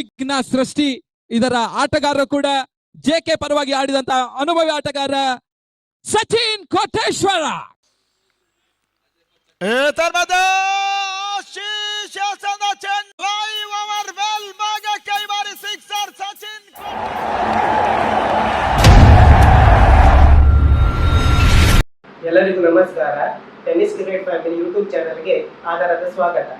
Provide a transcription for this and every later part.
ವಿಘ್ನ ಸೃಷ್ಟಿ. ಇದರ ಆಟಗಾರರು ಕೂಡ ಜೆ ಕೆ ಪರವಾಗಿ ಆಡಿದಂತ ಅನುಭವಿ ಆಟಗಾರ ಸಚಿನ್ ಕೋಟೇಶ್ವರ. ಎಲ್ಲರಿಗೂ ನಮಸ್ಕಾರ. ಟೆನ್ನಿಸ್ ಕ್ರಿಕೆಟ್ ಫ್ಯಾಮಿಲಿ ಯೂಟ್ಯೂಬ್ ಚಾನೆಲ್ಗೆ ಆಧಾರದ ಸ್ವಾಗತ.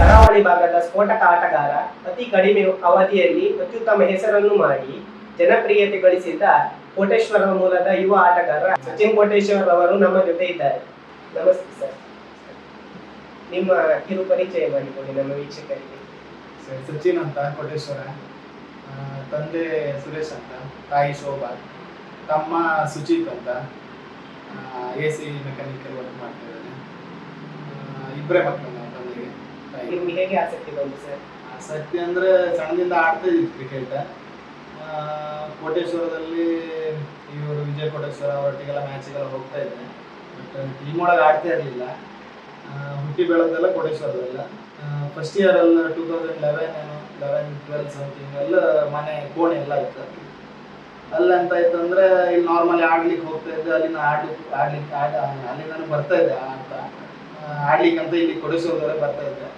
ಕರಾವಳಿ ಭಾಗದ ಸ್ಫೋಟಕ ಆಟಗಾರ ಅತಿ ಕಡಿಮೆ ಅವಧಿಯಲ್ಲಿ ಅತ್ಯುತ್ತಮ ಹೆಸರನ್ನು ಮಾಡಿ ಜನಪ್ರಿಯತೆ ಗಳಿಸಿದ್ದ ಕೋಟೇಶ್ವರ ಮೂಲದ ಯುವ ಆಟಗಾರ ಸಚಿನ್ ಕೋಟೇಶ್ವರ್ ಅವರು ನಮ್ಮ ಜೊತೆ ಇದ್ದಾರೆ. ನಮಸ್ತೆ ಸರ್. ನಿಮ್ಮ ಕಿರು ಪರಿಚಯ ಮಾಡಿಕೊಡಿ ನಮ್ಮ ವೀಕ್ಷಕರಿಗೆ. ಸರ್ ಸಚಿನ್ ಅಂತ ಕೋಟೇಶ್ವರ. ತಂದೆ ಸುರೇಶ್ ಅಂತ ತಾಯಿ ಶೋಭಾ. ತಮ್ಮ ಸುಜಿತ್ ಅಂತ ಎ ಸಿ ಮೆಕ್ಯಾನಿಕಲ್ ವರ್ಕ್ ಮಾಡ್ತಾ ಇದ್ದಾನೆ ಆ, ಇಬ್ಬರೇ ಮಕ್ಕಳು. ನಿಮ್ಗೆ ಹೇಗೆ ಆಸಕ್ತಿ ಬಂತು ಸರ್? ಆಸಕ್ತಿ ಅಂದ್ರೆ ಸಣ್ಣದಿಂದ ಆಡ್ತಾ ಇದ್ವಿ ಕ್ರಿಕೆಟ್ ಕೋಟೇಶ್ವರದಲ್ಲಿ ಇವರು ವಿಜಯ್ ಕೋಟೇಶ್ವರ ಅವರೊಟ್ಟಿಗೆಲ್ಲ ಮ್ಯಾಚಿಗೆಲ್ಲ ಹೋಗ್ತಾ ಇದ್ದೆ. ಬಟ್ ಟೀಮ್ ಒಳಗೆ ಆಡ್ತಾ ಇರಲಿಲ್ಲ. ಹುಟ್ಟಿ ಬೆಳೆದೆಲ್ಲ ಕೋಟೇಶ್ವರದಲ್ಲ. ಫಸ್ಟ್ ಇಯರ್ ಎಲ್ಲ ಟೂ ತೌಸಂಡ್ ಲೆವೆನ್ ಏನು ಲೆವೆನ್ ಟ್ವೆಲ್ ಸಮಥಿಂಗ್ ಎಲ್ಲ ಮನೆ, ಕೋಣೆ ಎಲ್ಲ ಇತ್ತು. ಅಲ್ಲಿ ಅಂತ ಇತ್ತು ಅಂದ್ರೆ ಇಲ್ಲಿ ನಾರ್ಮಲಿ ಆಡ್ಲಿಕ್ಕೆ ಹೋಗ್ತಾ ಇದ್ದೆ, ಅಲ್ಲಿಂದ ಆಡ್ಲಿಕ್ಕೆ ಆಡ್ಲಿಕ್ಕೆ, ಆಡ ಅಲ್ಲಿಂದ ಬರ್ತಾ ಇದ್ದೆ ಅಂತ ಆಡ್ಲಿಕ್ಕೆ ಅಂತ ಇಲ್ಲಿ ಕೊಡಿಸೋದ್ರೆ ಬರ್ತಾ ಇದ್ದೆ.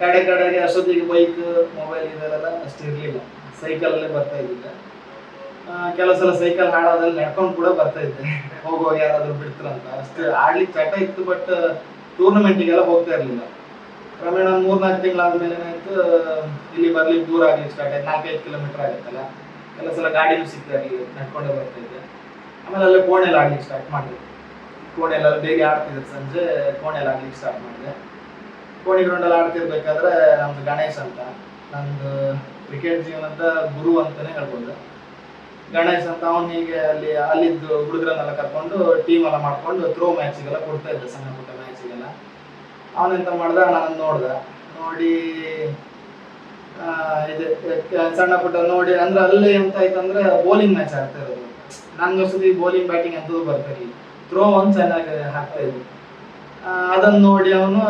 ಕಡೆ ಕಡೆಗೆ ಅಷ್ಟೊತ್ತಿಗೆ ಬೈಕ್ ಮೊಬೈಲ್ ಇದೆಲ್ಲ ಅಷ್ಟು ಇರಲಿಲ್ಲ. ಸೈಕಲಲ್ಲೇ ಬರ್ತಾ ಇದ್ದಿಲ್ಲ ಕೆಲವು ಸಲ ಸೈಕಲ್ ಹಾಡೋದ್ರಲ್ಲಿ ನಡ್ಕೊಂಡು ಕೂಡ ಬರ್ತಾ ಇದ್ದೆ. ಹೋಗುವಾಗ ಯಾರಾದ್ರೂ ಬಿಡ್ತಾರಂತ ಅಷ್ಟು ಆಡ್ಲಿಕ್ಕೆ ಚಟ ಇತ್ತು ಬಟ್ ಟೂರ್ನಮೆಂಟಿಗೆಲ್ಲ ಹೋಗ್ತಾ ಇರಲಿಲ್ಲ. ಕ್ರಮೇಣ ಮೂರ್ನಾಲ್ಕು ತಿಂಗಳಾದ್ಮೇಲೆ ಏನಾಯ್ತು, ಇಲ್ಲಿ ಬರ್ಲಿಕ್ಕೆ ದೂರ ಆಗ್ಲಿಕ್ಕೆ ಸ್ಟಾರ್ಟ್ ಆಯ್ತು. ನಾಲ್ಕೈದು ಕಿಲೋಮೀಟರ್ ಆಗುತ್ತಲ್ಲ. ಕೆಲವು ಸಲ ಗಾಡಿನೂ ಸಿಗ್ತಾ ಇರಲಿಲ್ಲ, ನಡ್ಕೊಂಡೇ ಬರ್ತಾ ಇದ್ದೆ. ಆಮೇಲೆ ಅಲ್ಲೇ ಕೋಣೆಲ್ಲ ಆಡ್ಲಿಕ್ಕೆ ಸ್ಟಾರ್ಟ್ ಮಾಡಿದೆ. ಕೋಣೆಲ್ಲ ಬೇಗ ಆಡ್ತಿದ್ದೆ. ಸಂಜೆ ಕೋಣೆಲ್ಲ ಆಡ್ಲಿಕ್ಕೆ ಸ್ಟಾರ್ಟ್ ಮಾಡಿದೆ. ಕೋಣಿ ಗ್ರೌಂಡಲ್ಲಿ ಆಡ್ತಿರ್ಬೇಕಾದ್ರೆ ನಮ್ದು ಗಣೇಶ್ ಅಂತ ನಂದು ಕ್ರಿಕೆಟ್ ಜೀವನದ ಗುರು ಅಂತಾನೆ ಹೇಳ್ಬೋದು. ಗಣೇಶ್ ಅಂತ ಅವನಿಗೆ ಅಲ್ಲಿ ಅಲ್ಲಿದ್ದು ಹುಡುಗರನ್ನೆಲ್ಲ ಕರ್ಕೊಂಡು ಟೀಮ್ ಎಲ್ಲ ಮಾಡ್ಕೊಂಡು ಥ್ರೋ ಮ್ಯಾಚಿಗೆಲ್ಲ ಕೊಡ್ತಾ ಇದ್ದೆ ಸಣ್ಣ ಪುಟ್ಟ ಮ್ಯಾಚಿಗೆಲ್ಲ ಅವನೆಂತ ಮಾಡ್ದ ನಾನು ನೋಡ್ದ. ನೋಡಿ ಇದು ಸಣ್ಣ ಪುಟ್ಟ ನೋಡಿ ಅಂದ್ರೆ ಅಲ್ಲಿ ಎಂತ ಆಯ್ತಂದ್ರೆ ಬೌಲಿಂಗ್ ಮ್ಯಾಚ್ ಆಗ್ತಾ ಇರೋದು. ನಂಗೆ ಅಷ್ಟೊತ್ತಿಗೆ ಬೌಲಿಂಗ್ ಬ್ಯಾಟಿಂಗ್ ಅಂತೂ ಬರ್ತಾ ಇರಲಿಲ್ಲ ಥ್ರೋ ಒಂದು ಚೆನ್ನಾಗಿ ಹಾಕ್ತಾ ಇದ್ದೆ. ಆ, ಅದನ್ನ ನೋಡಿ ಅವನು,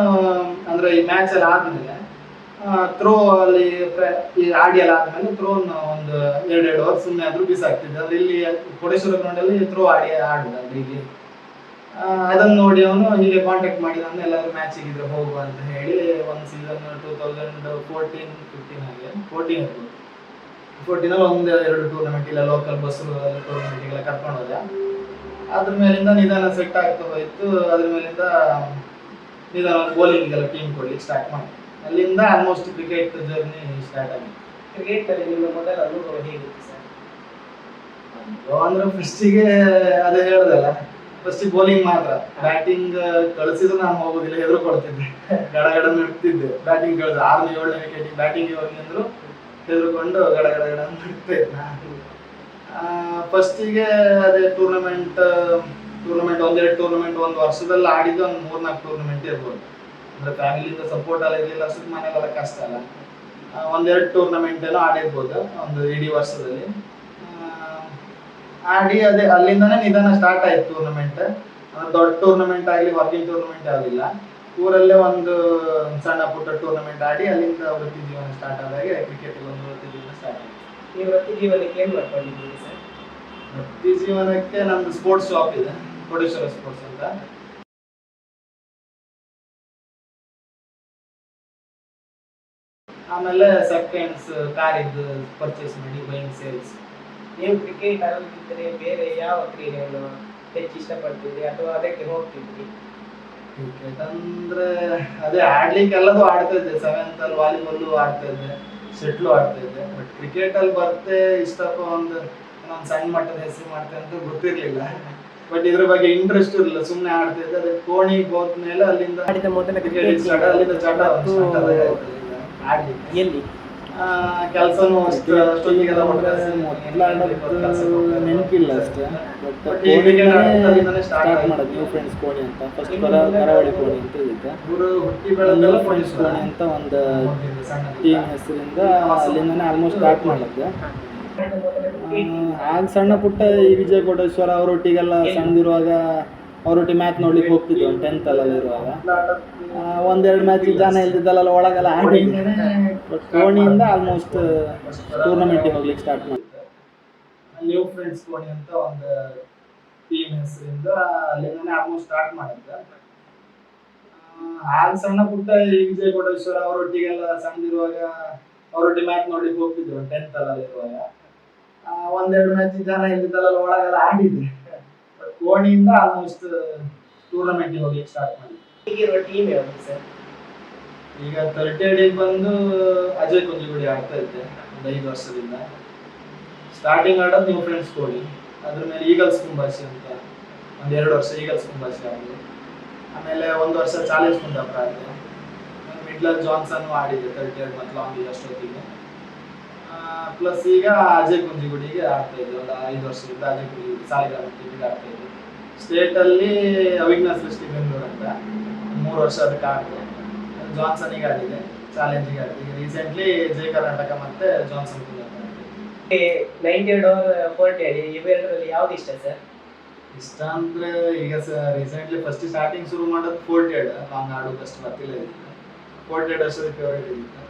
ಅಂದ್ರೆ ಈ ಮ್ಯಾಚ್ ಎಲ್ಲ ಆದ್ಮೇಲೆ ಥ್ರೋ ಅಲ್ಲಿ ಈ ಆಡಿ ಎಲ್ಲ ಆದ್ಮೇಲೆ ಥ್ರೋ ಒಂದು ಎರಡೆರಡು ಓವರ್ ಸುಮ್ಮನೆ ಆದ್ರೂ ಬಿಸಾಕ್ತಿದ್ದೆ. ಅಂದ್ರೆ ಇಲ್ಲಿ ಕೋಟೇಶ್ವರ ಗ್ರೌಂಡಲ್ಲಿ ಥ್ರೋ ಆಡಿ ಅಲ್ಲಿ ಇಲ್ಲಿ ಅದನ್ನ ನೋಡಿ ಅವನು ಹೀಗೆ ಕಾಂಟ್ಯಾಕ್ಟ್ ಮಾಡಿ ನಾನು ಎಲ್ಲರೂ ಮ್ಯಾಚಿಗೆ ಇದ್ರೆ ಹೋಗುವ ಅಂತ ಹೇಳಿ ಒಂದು season two thousand fourteen fifteen ಹಾಗೆ ಫೋರ್ಟೀನ್ ಫೋರ್ಟೀನಲ್ಲಿ ಒಂದು, ಎರಡು ಟೂರ್ನಮೆಂಟ್ ಇಲ್ಲ ಲೋಕಲ್ ಬಸ್ ಟೂರ್ನಮೆಂಟ್ ಕರ್ಕೊಂಡು ಅದ್ರ ಮೇಲಿಂದ ನಿಧಾನ ಸೆಟ್ ಆಗ್ತಾ ಹೋಯ್ತು. ಅದ್ರ ಮೇಲಿಂದ ನಿಧಾನ ಬೌಲಿಂಗಿಗೆಲ್ಲ ಟೀಮ್ ಕೊಡ್ಲಿಕ್ಕೆ ಸ್ಟಾರ್ಟ್ ಮಾಡಿ ಅಲ್ಲಿಂದ ಆಲ್ಮೋಸ್ಟ್ ಕ್ರಿಕೆಟ್ ಜರ್ನಿ ಸ್ಟಾರ್ಟ್ ಆಗಿದೆ. ಕ್ರಿಕೆಟ್ ಅಲ್ಲಿ ನಿಮ್ಮ ಮೊದಲ ಅನುಭವ ಹೇಗಿತ್ತು ಸರ್? ಅಂದ್ರೆ ಫಸ್ಟಿಗೆ ಅದೇ ಹೇಳ್ದಲ್ಲ ಫಸ್ಟ್ ಬೌಲಿಂಗ್ ಮಾತ್ರ. ಬ್ಯಾಟಿಂಗ್ ಕಳಿಸಿದ್ರು ನಾನು ಹೋಗೋದಿಲ್ಲ ಹೆದರ್ಕೊಳ್ತಿದ್ದೆ. ಗಡ ಗಡ ನಡ್ತಿದ್ದೆ. ಬ್ಯಾಟಿಂಗ್ ಕಳಿಸ್ ಆರನೇ ಏಳನೇ ವಿಕೆಟ್ ಬ್ಯಾಟಿಂಗ್ ಹೋಗಿ ಅಂದ್ರು ಹೆದರ್ಕೊಂಡು ಗಡ ಗಡ ಇದ್ದೆ ಫಸ್ಟಿಗೆ ಅದೇ ಟೂರ್ನಮೆಂಟ್ ಟೂರ್ನಮೆಂಟ್ ಒಂದೆರಡು ಟೂರ್ನಮೆಂಟ್ ಒಂದು ವರ್ಷದಲ್ಲಿ ಆಡಿದ್ದು ಒಂದು ಮೂರ್ನಾಲ್ಕು ಟೂರ್ನಮೆಂಟ್ ಇರ್ಬೋದು. ಅಂದ್ರೆ ಫ್ಯಾಮಿಲಿಯಿಂದ ಸಪೋರ್ಟ್ ಎಲ್ಲ ಇರಲಿಲ್ಲ ಅಷ್ಟಕ್ಕೆ ಮನೆಗೆಲ್ಲ ಕಷ್ಟ ಅಲ್ಲ. ಒಂದೆರಡು ಟೂರ್ನಮೆಂಟ್ ಏನೋ ಆಡಿರ್ಬೋದು, ಒಂದು ಇಡೀ ವರ್ಷದಲ್ಲಿ. ಆಡಿ ಅದೇ ಅಲ್ಲಿಂದನೇ ನಿಧಾನ ಸ್ಟಾರ್ಟ್ ಆಯ್ತು ಟೂರ್ನಮೆಂಟ್ ದೊಡ್ಡ ಟೂರ್ನಮೆಂಟ್ ಆಗಲಿ ವರ್ಕಿಂಗ್ ಟೂರ್ನಮೆಂಟ್ ಆಗಲಿಲ್ಲ. ಊರಲ್ಲೇ ಒಂದು ಸಣ್ಣ ಪುಟ್ಟ ಟೂರ್ನಮೆಂಟ್ ಆಡಿ ಅಲ್ಲಿಂದ ವೃತ್ತಿ ಜೀವನ ಸ್ಟಾರ್ಟ್ ಆದಾಗೆ ಕ್ರಿಕೆಟ್ ಒಂದು ವೃತ್ತಿ ಜೀವನ ಸ್ಟಾರ್ಟ್ ಆಯ್ತು. ನೀವು ವೃತ್ತಿ ಜೀವನಕ್ಕೆ ಏನ್ ಮಾಡ್ಕೊಂಡಿದ್ದೀರಿ ಸರ್? ವೃತ್ತಿ ಜೀವನಕ್ಕೆ ನಮ್ದು ಸ್ಪೋರ್ಟ್ಸ್ ಶಾಪ್ ಇದೆ, ಕೋಟೇಶ್ವರ ಸ್ಪೋರ್ಟ್ಸ್ ಅಂತ. ಆಮೇಲೆ ಸೆಕೆಂಡ್ಸ್ ಕಾರಿದ್ದು ಪರ್ಚೇಸ್ ಮಾಡಿ ಬೈಂಗ್ ಸೇಲ್ಸ್ ನೀವು ಕ್ರಿಕೆಟ್ ಆಡೋದಿದ್ದರೆ ಬೇರೆ ಯಾವ ಕ್ರೀಡೆಯನ್ನು ಹೆಚ್ಚು ಇಷ್ಟಪಡ್ತಿದ್ರಿ ಅಥವಾ ಅದಕ್ಕೆ ಹೋಗ್ತಿದ್ರಿ? ಕ್ರಿಕೆಟ್ ಅಂದ್ರೆ ಅದೇ ಆಡ್ಲಿಕ್ಕೆ ಎಲ್ಲದೂ ಆಡ್ತಾ ಇದ್ದೆ ಸೆವೆಂತ್ ಅಲ್ಲಿ ವಾಲಿಬಾಲ್ ಆಡ್ತಾ ಇದ್ದೆ. ಶಟ್ಲು ಆಡ್ತಾ ಇದ್ದೆ. ಬಟ್ ಕ್ರಿಕೆಟ್ ಅಲ್ಲಿ ಬರ್ತೆ ಇಷ್ಟಪ್ಪ ಒಂದು ನಾನು ಸಣ್ಣ ಮಟ್ಟದ ಹೆಸರು ಮಾಡ್ತೆ ಅಂತ ಗೊತ್ತಿರ್ಲಿಲ್ಲ. ಬಟ್ ಇದ್ರ ಬಗ್ಗೆ ಇಂಟ್ರೆಸ್ಟ್ ಇರಲಿಲ್ಲ. ಸುಮ್ಮನೆ ಆಡ್ತಾ ಇದ್ದೆ. ಅದೇ ಕೋಣಿ ಹೋದ್ಮೇಲೆ ಅಲ್ಲಿಂದ ಆಡಿದೆ ಮೊದಲ ಕ್ರಿಕೆಟ್ ಅಲ್ಲಿಂದ ಚಟ ಆಯ್ತು ಎಲ್ಲಿ? ಕೆಲಸನೂ ಅಷ್ಟು ನೆನಪಿಲ್ಲ ಅಷ್ಟೇ. ಬಟ್ ಸ್ಟಾರ್ಟ್ ಆಯ್ತು. ಮಾಡೋದು ನ್ಯೂ ಫ್ರೆಂಡ್ಸ್ ಕೋಣಿ ಅಂತ. ಫಸ್ಟ್ ಕರ ಕರಾವಳಿ ಕೋಣಿ ಅಂತ ನ್ಯೂ ಫ್ರೆಂಡ್ಸ್ ಕೋಣಿ ಅಂತ ಒಂದು. ಟೀಮ್ ಹೆಸರಿಂದ ಅಲ್ಲಿಂದನೇ ಆಲ್ಮೋಸ್ಟ್ ಸ್ಟಾರ್ಟ್ ಮಾಡಿದ್ದೆ. ಆಗ ಸಣ್ಣ ಪುಟ್ಟ ಈ ವಿಜಯ ಕೋಟೇಶ್ವರ ಅವರೊಟ್ಟಿಗೆಲ್ಲ ಸಣ್ಣದಿರುವಾಗ ಅವರೊಟ್ಟಿಗೆ ಮ್ಯಾಚ್ ನೋಡ್ಲಿಕ್ಕೆ ಹೋಗ್ತಿದ್ವಿ ಒಂದು ಟೆಂತಲ್ಲಿ ಇರುವಾಗ. ಒಂದೆರಡು ಮ್ಯಾಚ್ ಜನ ಇಲ್ದಿದ್ದಲ್ಲ ಒಳಗೆಲ್ಲ ಆಡಿ ಬಟ್ ಕೋಣಿಯಿಂದ ಆಲ್ಮೋಸ್ಟ್ ಟೂರ್ನಮೆಂಟಿಗೆ ಹೋಗ್ಲಿಕ್ಕೆ ಸ್ಟಾರ್ಟ್ ಮಾಡಿದೆ ನ್ಯೂ ಫ್ರೆಂಡ್ಸ್ ಕೋಣಿ ಅಂತ ಒಂದು ಟೀಮ್ ಹೆಸರಿಂದ ಅಲ್ಲಿಂದನೇ ಆಲ್ಮೋಸ್ಟ್ ಸ್ಟಾರ್ಟ್ ಮಾಡಿದ್ದೆ. ಆಗ ಸಣ್ಣ ಪುಟ್ಟ ಈ ವಿಜಯ್ ಕೋಟೇಶ್ವರ ಅವರೊಟ್ಟಿಗೆಲ್ಲ ಸಣ್ಣದಿರುವಾಗ ಅವರೊಟ್ಟಿಗೆ ಮ್ಯಾಚ್ ನೋಡ್ಲಿಕ್ಕೆ ಹೋಗ್ತಿದ್ರು ಟೆಂತ್ ಅಲ್ಲಿ ಇರುವಾಗ. ಒಂದೆರಡು ಮ್ಯಾಚ್ ಜನ ಇಲ್ದಿದ್ದಲ್ಲ ಒಳಗೆಲ್ಲ ಆಡಿದ್ದೆ ಕೋಣಿಯಿಂದ ಆಲ್ಮೋಸ್ಟ್ ಟೂರ್ನಮೆಂಟಿಗೆ ಹೋಗಿ ಸ್ಟಾರ್ಟ್ ಮಾಡಿ ಈಗಿರುವ ಟೀಮ್ ಯಾವುದು ಸರ್ ಈಗ ತರ್ಟಿ ಡೇಗೆ ಬಂದು ಅಜಯ್ ಕುಂಜಗುಡಿ ಆಗ್ತಾ ಇದ್ದೆ ಒಂದು ಐದು ವರ್ಷದಿಂದ. ಸ್ಟಾರ್ಟಿಂಗ್ ಆಡೋದು ನೀವು ಫ್ರೆಂಡ್ಸ್ ಕೋಡಿ ಅದ್ರ ಮೇಲೆ ಈಗಲ್ಸ್ ಕುಂಬಾಸಿ ಅಂತ ಒಂದು ಎರಡು ವರ್ಷ ಈಗಲ್ಸ್ ಕುಂಬಾಸಿ ಆಗಿದೆ ಆಮೇಲೆ ಒಂದು ವರ್ಷ ಚಾಲೆಂಜ್ ಕುಂದಾಪುರ ಆಗಿದೆ ಮಿಡ್ಲರ್ ಜಾನ್ಸನ್ ಆಡಿದೆ ತರ್ಟಿ ಏಟ್ ಮತ್ತು ಲಾಂಗ್ ಅಷ್ಟೊತ್ತಿಗೆ. ಪ್ಲಸ್ ಈಗ ಅಜಯ್ ಕುಂಜಿಗುಡಿಗೆ ಆಗ್ತಾ ಇದ್ದೆ ಒಂದು ಐದು ವರ್ಷದಿಂದ ಅಜಯ್ ಕುಂಜಿಗುಡಿ ಸಾಲಿಗ್ರಾಮ ಟೀಮಿಗೆ ಆಡ್ತಾ ಇದ್ದೆ ಸ್ಟೇಟಲ್ಲಿ ಅವಿಘ್ನ ಸೃಷ್ಟಿ ಬೆಂಗಳೂರು ಅಂತ ಮೂರು ವರ್ಷ ಅದಕ್ಕೆ ಆಗ್ತದೆ ಜಾನ್ಸನಿಗೆ ಆಗಿದೆ ಚಾಲೆಂಜಿಗೆ ಆಗಿದೆ. ಈಗ ರೀಸೆಂಟ್ಲಿ ಜಯ ಕರ್ನಾಟಕ ಮತ್ತೆ ಜಾನ್ಸನ್ ನೈಂಟಿ ಫೋರ್ಟಿ ಇವೆರಡರಲ್ಲಿ ಯಾವ್ದು ಇಷ್ಟ ಸರ್? ಇಷ್ಟ ಅಂದ್ರೆ ಈಗ ರೀಸೆಂಟ್ಲಿ ಫಸ್ಟ್ ಸ್ಟಾರ್ಟಿಂಗ್ ಶುರು ಮಾಡೋದು ಫೋರ್ಟಿ ಏಡ್ ಲಾಂಗ್ ಆಡೋ ಫಸ್ಟ್ ಬರ್ತಿಲ್ಲ ಫೋರ್ಟಿ ಏಡ್ ವರ್ಷದ ಫೇವ್ರೇಟ್ ಇರುತ್ತೆ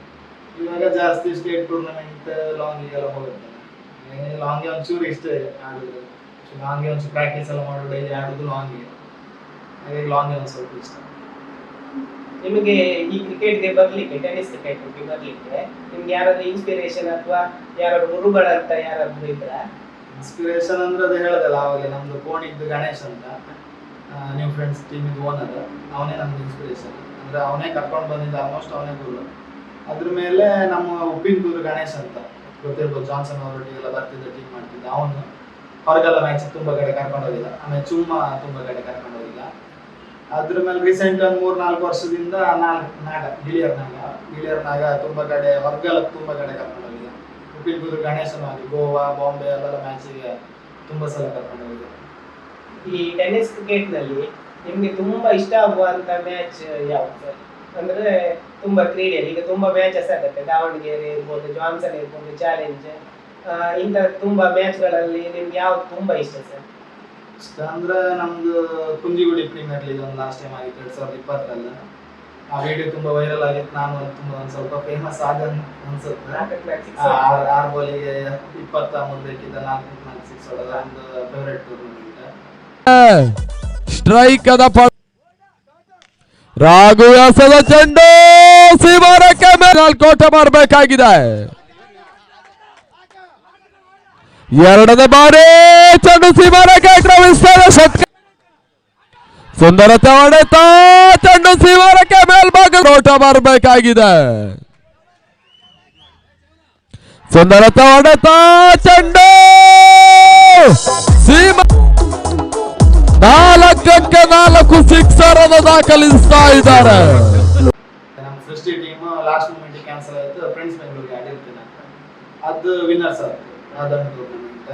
ಇವಾಗ ಜಾಸ್ತಿ ಸ್ಟೇಟ್ ಟೂರ್ನಮೆಂಟ್ ಲಾಂಗ್ ಎಲ್ಲ ಹೋಗುತ್ತೆ. ಲಾಂಗ್ ಒಂಚೂರು ಇಷ್ಟ ಆಡೋದು. ಲಾಂಗ್ ಒಂಚೂರು ಪ್ರಾಕ್ಟೀಸ್ ಎಲ್ಲ ಮಾಡೋದು ಡೈಲಿ ಆಡೋದು ಲಾಂಗ್ ಹಾಗಾಗಿ ಲಾಂಗ್ ಒಂದು ಸ್ವಲ್ಪ ಇಷ್ಟ. ನಿಮಗೆ ಈ ಕ್ರಿಕೆಟ್ಗೆ ಬರ್ಲಿಕ್ಕೆ ಟೆನ್ನಿಸ್ ಕ್ರಿಕೆಟ್ಗೆ ಬರ್ಲಿಕ್ಕೆ ನಿಮ್ಗೆ ಯಾರಾದ್ರೂ ಇನ್ಸ್ಪಿರೇಷನ್ ಅಥವಾ ಯಾರಾದ್ರೂ ಗುರುಗಳಂತ ಯಾರಾದ್ರೂ ಇದ್ರ? ಇನ್ಸ್ಪಿರೇಷನ್ ಅಂದ್ರೆ ಅದು ಹೇಳದಲ್ಲ ಅವಾಗ ನಮ್ದು ಕೋಣಿದ್ದು ಗಣೇಶ್ ಅಂತ. ನ್ಯೂ ಫ್ರೆಂಡ್ಸ್ ಟೀಮ್ ಇದು ಓನರ್ ಅವನೇ ನಮ್ದು ಇನ್ಸ್ಪಿರೇಷನ್ ಅಂದ್ರೆ ಅವನೇ ಕರ್ಕೊಂಡು ಬಂದಿದ್ದ ಆಲ್ಮೋಸ್ಟ್ ಅವನೇ ಗುರು. ಅದ್ರ ಮೇಲೆ ನಮ್ಮ ಉಪ್ಪಿನಕೂರು ಗಣೇಶ್ ಅಂತ ಗೊತ್ತಿರ್ಬೋದು, ಜಾನ್ಸನ್ ಅವರೊಟ್ಟಿಗೆಲ್ಲ ಬರ್ತಿದ್ದ ಟೀಮ್ ಮಾಡ್ತಿದ್ದ ಅವನು ಹೊರಗೆಲ್ಲ ಮ್ಯಾಚ್ ತುಂಬ ಕಡೆ ಕರ್ಕೊಂಡೋಗಿಲ್ಲ ಆಮೇಲೆ ಚುಮ್ಮ ತುಂಬ ಕಡೆ ಕರ್ಕೊಂಡೋಗಿಲ್ಲ ಅದ್ರ ಮೇಲೆ ರೀಸೆಂಟ್ ಒಂದು ಮೂರ್ ನಾಲ್ಕು ವರ್ಷದಿಂದ ನಾಲ್ಕು ನಾಗ ಗಿಳಿಯರ್ ನಾಗ ಗಿಳಿಯರ್ ನಾಗ ತುಂಬಾ ಕಡೆ, ಹೊರಗೆಲ್ಲ ತುಂಬ ಕಡೆ ಕರ್ಕೊಂಡು ಹೋಗಿಲ್ಲ ಉಪ್ಪಿನಕೂರು ಗಣೇಶನ್ ಆಗಿ, ಗೋವಾ, ಬಾಂಬೆ ಅಲ್ಲೆಲ್ಲ ಮ್ಯಾಚಿಗೆ ತುಂಬ ಸಲ ಕರ್ಕೊಂಡು ಹೋಗಿದ್ದೆ. ಈ ಟೆನ್ನಿಸ್ ಕ್ರಿಕೆಟ್ನಲ್ಲಿ ನಿಮ್ಗೆ ತುಂಬಾ ಇಷ್ಟ ಆಗುವಂತ ಮ್ಯಾಚ್ ಯಾವ್ದು? ಅಂದ್ರೆ ತುಂಬಾ ಕ್ರೀಡೆಯಲ್ಲಿ ಈಗ ತುಂಬಾ ಮ್ಯಾಚಸ್ ಆಗುತ್ತೆ. ದಾವಣಗೆರೆ ಇರ್ಬೋದು ಜಾನ್ಸನ್ ಇರ್ಬೋದು ಚಾಲೆಂಜ್ ಇಂಥ ತುಂಬಾ ಮ್ಯಾಚ್ಗಳಲ್ಲಿ ನಿಮ್ಗೆ ಯಾವ್ದು ತುಂಬಾ ಇಷ್ಟ ಸರ್? ಇಷ್ಟ ಅಂದ್ರೆ ನಮ್ದು ಕುಂಜಿಗುಡಿ ಪ್ರೀಮಿಯರ್ ಲೀಗ್ ಒಂದು ಲಾಸ್ಟ್ ಟೈಮ್ ಆಗಿತ್ತು ಎರಡ್ ಸಾವಿರದ ಇಪ್ಪತ್ತರಲ್ಲಿ. ಆ ವಿಡಿಯೋ ತುಂಬಾ ವೈರಲ್ ಆಗಿತ್ತು. ನಾನು ತುಂಬಾ ಒಂದ್ ಸ್ವಲ್ಪ ಫೇಮಸ್ ಆದ ಅನ್ಸುತ್ತೆ. ಮ್ಯಾಚ್ ಆರ್ ಆರ್ ಬಾಲಿಗೆ ಇಪ್ಪತ್ತ ಮೂರು ಬೇಕಿದ್ದ ನಾಲ್ಕು ನಾಲ್ಕು ಸಿಕ್ಸ್ ಹೊಡೆದ ಒಂದು ಫೇವ್ರೆಟ್ ಟೂರ್ನಮೆಂಟ್ ಸ್ಟ್ರೈಕ್ ಅದ ರಾಘು ವ್ಯಾಸದ ಚೆಂಡು! ಸೀಮಾರಕ್ಕೆ ಮೇಲ್ಕೋಟೆ ಮಾಡಬೇಕಾಗಿದೆ. ಎರಡನೇ ಬಾರಿ ಚೆಂಡು ಸೀಮಾರಕ್ಕೆ ಕ್ರಮಿಸ್ತಾರೆ ಶತಕ ಸುಂದರತೆ ಹೊಡೆತ ಚೆಂಡು ಸೀಮಾರಕ್ಕೆ ಮೇಲ್ಭಾಗ ಕೋಟ ಮಾಡಬೇಕಾಗಿದೆ. ಸುಂದರತೆ ಹೊಡೆತ ಚೆಂಡು ಸೀಮಾ. ನಾಲ್ಕಕ್ಕೆ ನಾಲ್ಕು ಸಿಕ್ಸರ್ ಅನ್ನು ದಾಖಲಿಸ್ತಾ ಇದ್ದಾರೆ. ಲಾಸ್ಟ್ ಮೂಮೆಂಟ್ ಕ್ಯಾನ್ಸಲ್ ಆಯಿತು ಫ್ರೆಂಡ್ಸ್ ಬೆಂಗಳೂರಿಗೆ ಆಡಿರ್ತೀನಿ ಅದು ವಿನ್ನರ್ಸ್ ಆಯ್ತು ಅದೊಂದು ಟೂರ್ನಮೆಂಟ್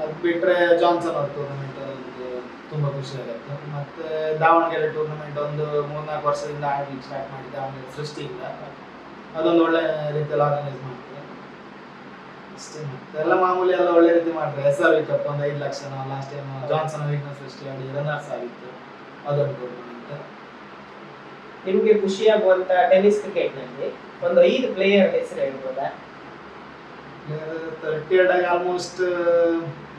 ಅದು ಬಿಟ್ಟರೆ ಜಾನ್ಸನ್ ಅವ್ರ ಟೂರ್ನಮೆಂಟ್ ಒಂದು ತುಂಬ ಖುಷಿ ಆಗುತ್ತೆ. ಮತ್ತೆ ದಾವಣಗೆರೆ ಟೂರ್ನಮೆಂಟ್ ಒಂದು ಮೂರ್ನಾಲ್ಕು ವರ್ಷದಿಂದ ಆಡ್ಲಿಕ್ಕೆ ಸ್ಟಾರ್ಟ್ ಮಾಡಿ, ದಾವಣಗೆರೆ ಸೃಷ್ಟಿಯಿಂದ. ಅದೊಂದು ಒಳ್ಳೆ ರೀತಿಯಲ್ಲಿ ಆರ್ಗನೈಸ್ ಮಾಡ್ತಾರೆ. ಅಷ್ಟೇ ಎಲ್ಲ ಮಾಮೂಲಿ ಎಲ್ಲ ಒಳ್ಳೆ ರೀತಿ ಮಾಡ್ತಾರೆ. ಎಸ್ ಆರ್ ವಿ ಕಪ್ ಒಂದು ಐದು ಲಕ್ಷ ಲಾಸ್ಟ್ ಟೈಮ್ ಜಾನ್ಸನ್ ವಿಘ್ನ ಸೃಷ್ಟಿ ಆಡಿ ರನ್ನರ್ಸ್ ಆಗಿತ್ತು ಅದೊಂದು ಟೂರ್ನಮೆಂಟ್ ನಿಮ್ಗೆ ಖುಷಿಯಾಗುವಂತ ಟೆನಿಸ್ ಕ್ರಿಕೆಟ್ನಲ್ಲಿ ಒಂದು ಐದು ಪ್ಲೇಯರ್ ಹೆಸರು ಹೇಳ್ಬೋದಾ? ತರ್ಟಿ ಆಗಿ ಆಲ್ಮೋಸ್ಟ್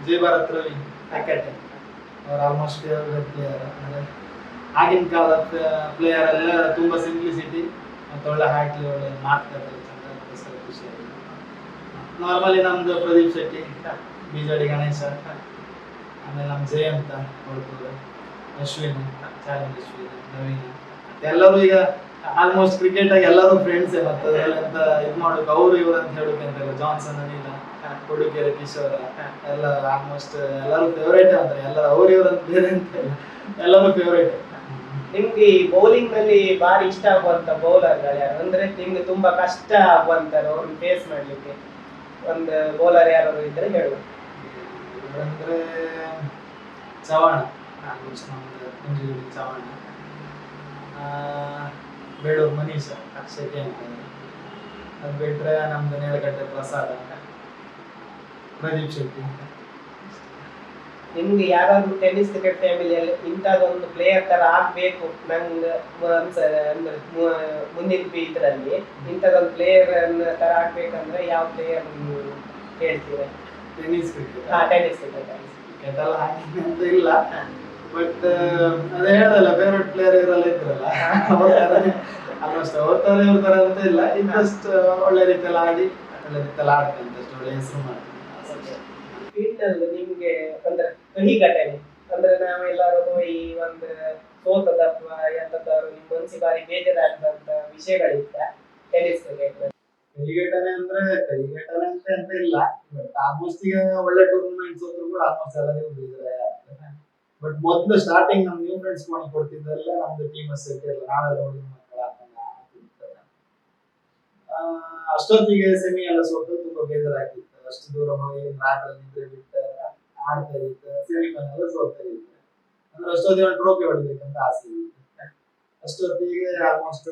ಜೈ ಭಾರತ್ ರವಿ ಕ್ರಿಕೆಟ್ ಅವ್ರು ಆಲ್ಮೋಸ್ಟ್ ಫೇವರೇಟ್ ಪ್ಲೇಯರ್ ಅಂದರೆ ಆಗಿನ ಕಾಲದ ಪ್ಲೇಯರ್ ಎಲ್ಲ ತುಂಬ ಸಿಂಪ್ಲಿಸಿಟಿ ಮತ್ತು ಒಳ್ಳೆ ಹಾಕಿ ಒಳ್ಳೆ ಮಾತುಕತೆ ಚೆನ್ನಾಗಿ ಖುಷಿ ನಾರ್ಮಲಿ ನಮ್ದು Pradeep Shetty B J D Ganesha, ಆಮೇಲೆ ನಮ್ಮ ಜಯ ಅಂತ ಹೊಳ್ತೂರು ಅಶ್ವಿನ್ ಚಾಲೆಂಜ್ ಅಶ್ವಿನ್ ನವೀನ್. ಎಲ್ಲರೂ ಈಗ ಆಲ್ಮೋಸ್ಟ್ ಕ್ರಿಕೆಟ್ ಆಗಿ ಎಲ್ಲರೂ ಫ್ರೆಂಡ್ಸ್ ಮತ್ತೆ ಅಂತ ಇದು ಮಾಡೋಕೆ ಅವರು ಇವ್ರು ಅಂತ ಹೇಳೋಕೆ ಜಾನ್ಸನ್ ಅನಿಲ ಕೊಡುಗೆರೆ ಕಿಶೋರ ಎಲ್ಲ ಆಲ್ಮೋಸ್ಟ್ ಎಲ್ಲರೂ ಫೇವರೇಟ್ ಅಂದ್ರೆ ಎಲ್ಲ ಅವ್ರು ಇವ್ರು ಅಂತ ಬೇರೆ ಅಂತ ಎಲ್ಲರೂ ಫೇವರೇಟ್ ನಿಮ್ಗೆ ಈ ಬೌಲಿಂಗ್ನಲ್ಲಿ ಬಾರಿ ಇಷ್ಟ ಆಗುವಂತ ಬೌಲರ್ ಯಾರು? ಅಂದ್ರೆ ನಿಮ್ಗೆ ತುಂಬಾ ಕಷ್ಟ ಆಗುವಂತಾರೆ ಅವ್ರನ್ನ ಫೇಸ್ ಮಾಡ್ಲಿಕ್ಕೆ ಒಂದು ಬೌಲರ್ ಯಾರು ಇದ್ರೆ ಹೇಳು ಅಂದ್ರೆ ಚವಾಣ ಆಲ್ಮೋಸ್ಟ್ ನಮ್ದು ಚವಾಣ ಆ, ಮನೀಶ್ ಅಕ್ಷತೆ ಅಂತ ಅದು ಬಿಟ್ಟರೆ ನಮ್ದು ನೇಲಗಟ್ಟೆ ಪ್ರಸಾದ ಪ್ರದೀಪ್ ಶೆಟ್ಟಿ ನಿಮ್ಗೆ ಯಾರಾದ್ರೂ ಟೆನ್ನಿಸ್ ಕ್ರಿಕೆಟ್ ಫ್ಯಾಮಿಲಿಯಲ್ಲಿ ಇಂಥದ್ದೊಂದು ಪ್ಲೇಯರ್ ತರ ಆಗ್ಬೇಕು ನಂಗೆ ಅಂದ್ರೆ ಮುಂದಿನ ಇದ್ರಲ್ಲಿ ಇಂಥದ್ದೊಂದು ಪ್ಲೇಯರ್ ತರ ಆಗ್ಬೇಕಂದ್ರೆ ಯಾವ ಪ್ಲೇಯರ್ ಹೇಳ್ತೀರಾ? ಟೆನ್ನಿಸ್ ಕ್ರಿಕೆಟ್ ಹಾ ಟೆನ್ನಿಸ್ ಕ್ರಿಕೆಟ್ ಕ್ರಿಕೆಟ್ ಹಾಕಿದ್ದೆ ಇಲ್ಲ. ಬಟ್ ಅದೇ ಹೇಳಲ್ಲ ಫೇವ್ರೆಟ್ ಪ್ಲೇಯರ್ ಇವರೆಲ್ಲ ಇದ್ರಲ್ಲ ಆಲ್ಮೋಸ್ಟ್ ಅವ್ರ ಇವ್ರ ತರ ಅಂತ ಇಲ್ಲ ಇಂಟ್ರೆಸ್ಟ್ ಒಳ್ಳೆ ರೀತಿಯಲ್ಲಿ ಆಡಿ ಒಳ್ಳೆ ರೀತಿಯಲ್ಲಿ ಆಡ್ತೇನೆ ಅಷ್ಟು ಒಳ್ಳೆ ಹೆಸರು ಮಾಡ್ತೀನಿ ಫೀಲ್ಡ್ ಅಲ್ಲಿ ನಿಮ್ಗೆ ಅಂದ್ರೆ ಕಹಿ ಘಟನೆ ಅಂದ್ರೆ ನಾವೆಲ್ಲರೂ ಹೋಗಿ ಒಂದು ಸೋತದ ಅಥವಾ ಎಂತದಾರು ನಿಮ್ ಮನ್ಸಿಗೆ ಬಾರಿ ಬೇಜಾರಾಗದಂತ ವಿಷಯಗಳಿದ್ದ ಟೆನ್ನಿಸ್ ಕಹಿ ಘಟನೆ ಅಂದ್ರೆ ಕೈಗೆಟನೆ ಅಂತ ಅಂತ ಇಲ್ಲ ಬಟ್ ಆಲ್ಮೋಸ್ಟ್ ಈಗ ಒಳ್ಳೆ ಟೂರ್ನಮೆಂಟ್ಸ್ ಹೋದ್ರು ಕೂಡ ಆಲ್ಮೋಸ್ಟ್ ಎಲ್ಲರಿಗೂ ಬೇಜಾರೇ ಬಟ್ ಮೊದ್ಲು ಸ್ಟಾರ್ಟಿಂಗ್ ನಮ್ ನ್ಯೂ ಫ್ರೆಂಡ್ಸ್ ಮಾಡಿ ಕೊಡ್ತಿದ್ದೆಲ್ಲ ನಮ್ದು ಟೀಮ್ ಸೆಟ್ ಇಲ್ಲ ನಾವೆಲ್ಲ ಹುಡುಗ ಅಷ್ಟೊತ್ತಿಗೆ ಸೆಮಿ ಎಲ್ಲ ಸೋತು, ತುಂಬಾ ಬೇಜಾರಾಗಿತ್ತು ಅಷ್ಟು ದೂರ ಹೋಗಿ ರಾತ್ರಿ ನಿದ್ರೆ ಬಿಟ್ಟು ಆಡ್ತಾ ಇತ್ತು ಸೆಮಿಫೈನಲ್ ಸೋತಾ ಇತ್ತು ಅಂದ್ರೆ ಅಷ್ಟೊತ್ತಿಗೆ ಒಂದು ಟ್ರೋಫಿ ಹೊಡಿಬೇಕಂತ ಆಸೆ ಇತ್ತು. ಅಷ್ಟೊತ್ತಿಗೆ ಆಲ್ಮೋಸ್ಟ್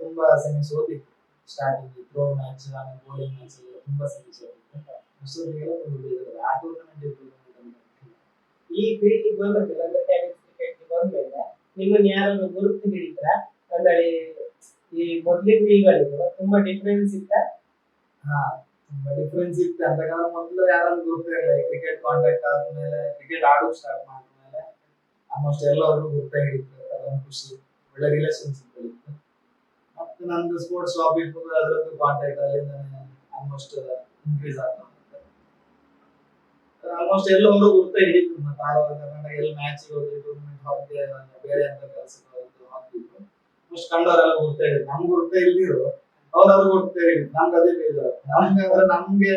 ತುಂಬಾ ಸೆಮಿ ಸೋತಿತ್ತು. ಸ್ಟಾರ್ಟಿಂಗ್ ಥ್ರೋ ಮ್ಯಾಚ್ ಆಮೇಲೆ ಬೌಲಿಂಗ್ ಮ್ಯಾಚ್ ತುಂಬಾ ಸೆಮಿ ಸೋತಿತ್ತು. ಅಷ್ಟೊತ್ತಿಗೆಲ್ಲ ತುಂಬಾ ಬೇಜಾರು ಆ ಟೂರ್ನಮೆಂಟ್ ಈ ಫೀಲ್ಡ್ ಬಂದಿಲ್ಲ ಅಂದ್ರೆ ಟೆನ್ನಿಸ್ ಕ್ರಿಕೆಟ್ ಬಂದ್ಮೇಲೆ ನಿಮ್ಮನ್ನ ಯಾರಾದ್ರು ಗುರುತು ಹಿಡಿದ್ರ ಅಂದ್ರೆ ಈ ಮೊದ್ಲಿನ ಈಗಳಿಗೂ ತುಂಬಾ ಡಿಫ್ರೆನ್ಸ್ ಇತ್ತ? ಹಾ, ತುಂಬಾ ಡಿಫ್ರೆನ್ಸ್ ಇತ್ತು. ಅಂತ ಕಾರಣ ಮೊದಲು ಯಾರನ್ನು ಗೊತ್ತಿರಲಿಲ್ಲ ಕ್ರಿಕೆಟ್ ಕಾಂಟ್ಯಾಕ್ಟ್ ಆದ್ಮೇಲೆ ಕ್ರಿಕೆಟ್ ಆಡೋಕ್ ಸ್ಟಾರ್ಟ್ ಮಾಡಿದ್ಮೇಲೆ ಆಲ್ಮೋಸ್ಟ್ ಎಲ್ಲರೂ ಗುರುತ ಹಿಡಿತು. ಅದೊಂದು ಖುಷಿ. ಒಳ್ಳೆ ರಿಲೇಶನ್ಶಿಪ್ ಇತ್ತು ಮತ್ತೆ ನಂದು ಸ್ಪೋರ್ಟ್ಸ್ ಶಾಪ್ ಇರ್ಬೋದು ಅದರದ್ದು ಕಾಂಟ್ಯಾಕ್ಟ್ ಅಲ್ಲಿಂದ ಆಲ್ಮೋಸ್ಟ್ ಇನ್ಕ್ರೀಸ್ ಆಗ್ತಾ ಆಲ್ಮೋಸ್ಟ್ ಎಲ್ಲವರು ಗುರ್ತ ಹಿಡಿತು ಆಲ್ ಓವರ್ ಕರ್ನಾಟಕ, ಎಲ್ಲ ಮ್ಯಾಚ್ ಹೋಗಿ ಟೂರ್ನಮೆಂಟ್ ನಾನು ಬೇರೆ ಅಂತ ಕೆಲಸ ಹಾಕಿದ್ರು ಮೋಸ್ಟ್ ಕಂಡವರೆಲ್ಲ ಗುರ್ತ ಹಿಡಿದ್ರು ನಮ್ಗೆ ಗುರ್ತ ಇಲ್ದಿರು ಅವ್ರವ್ರು ಗುರ್ತ ಹಿಡಿದ್ರು ನಮ್ಗೆ ಅದೇ ಬೇಜಾರು. ನಮ್ಗೆ ಅಂದ್ರೆ ನಮ್ಗೆ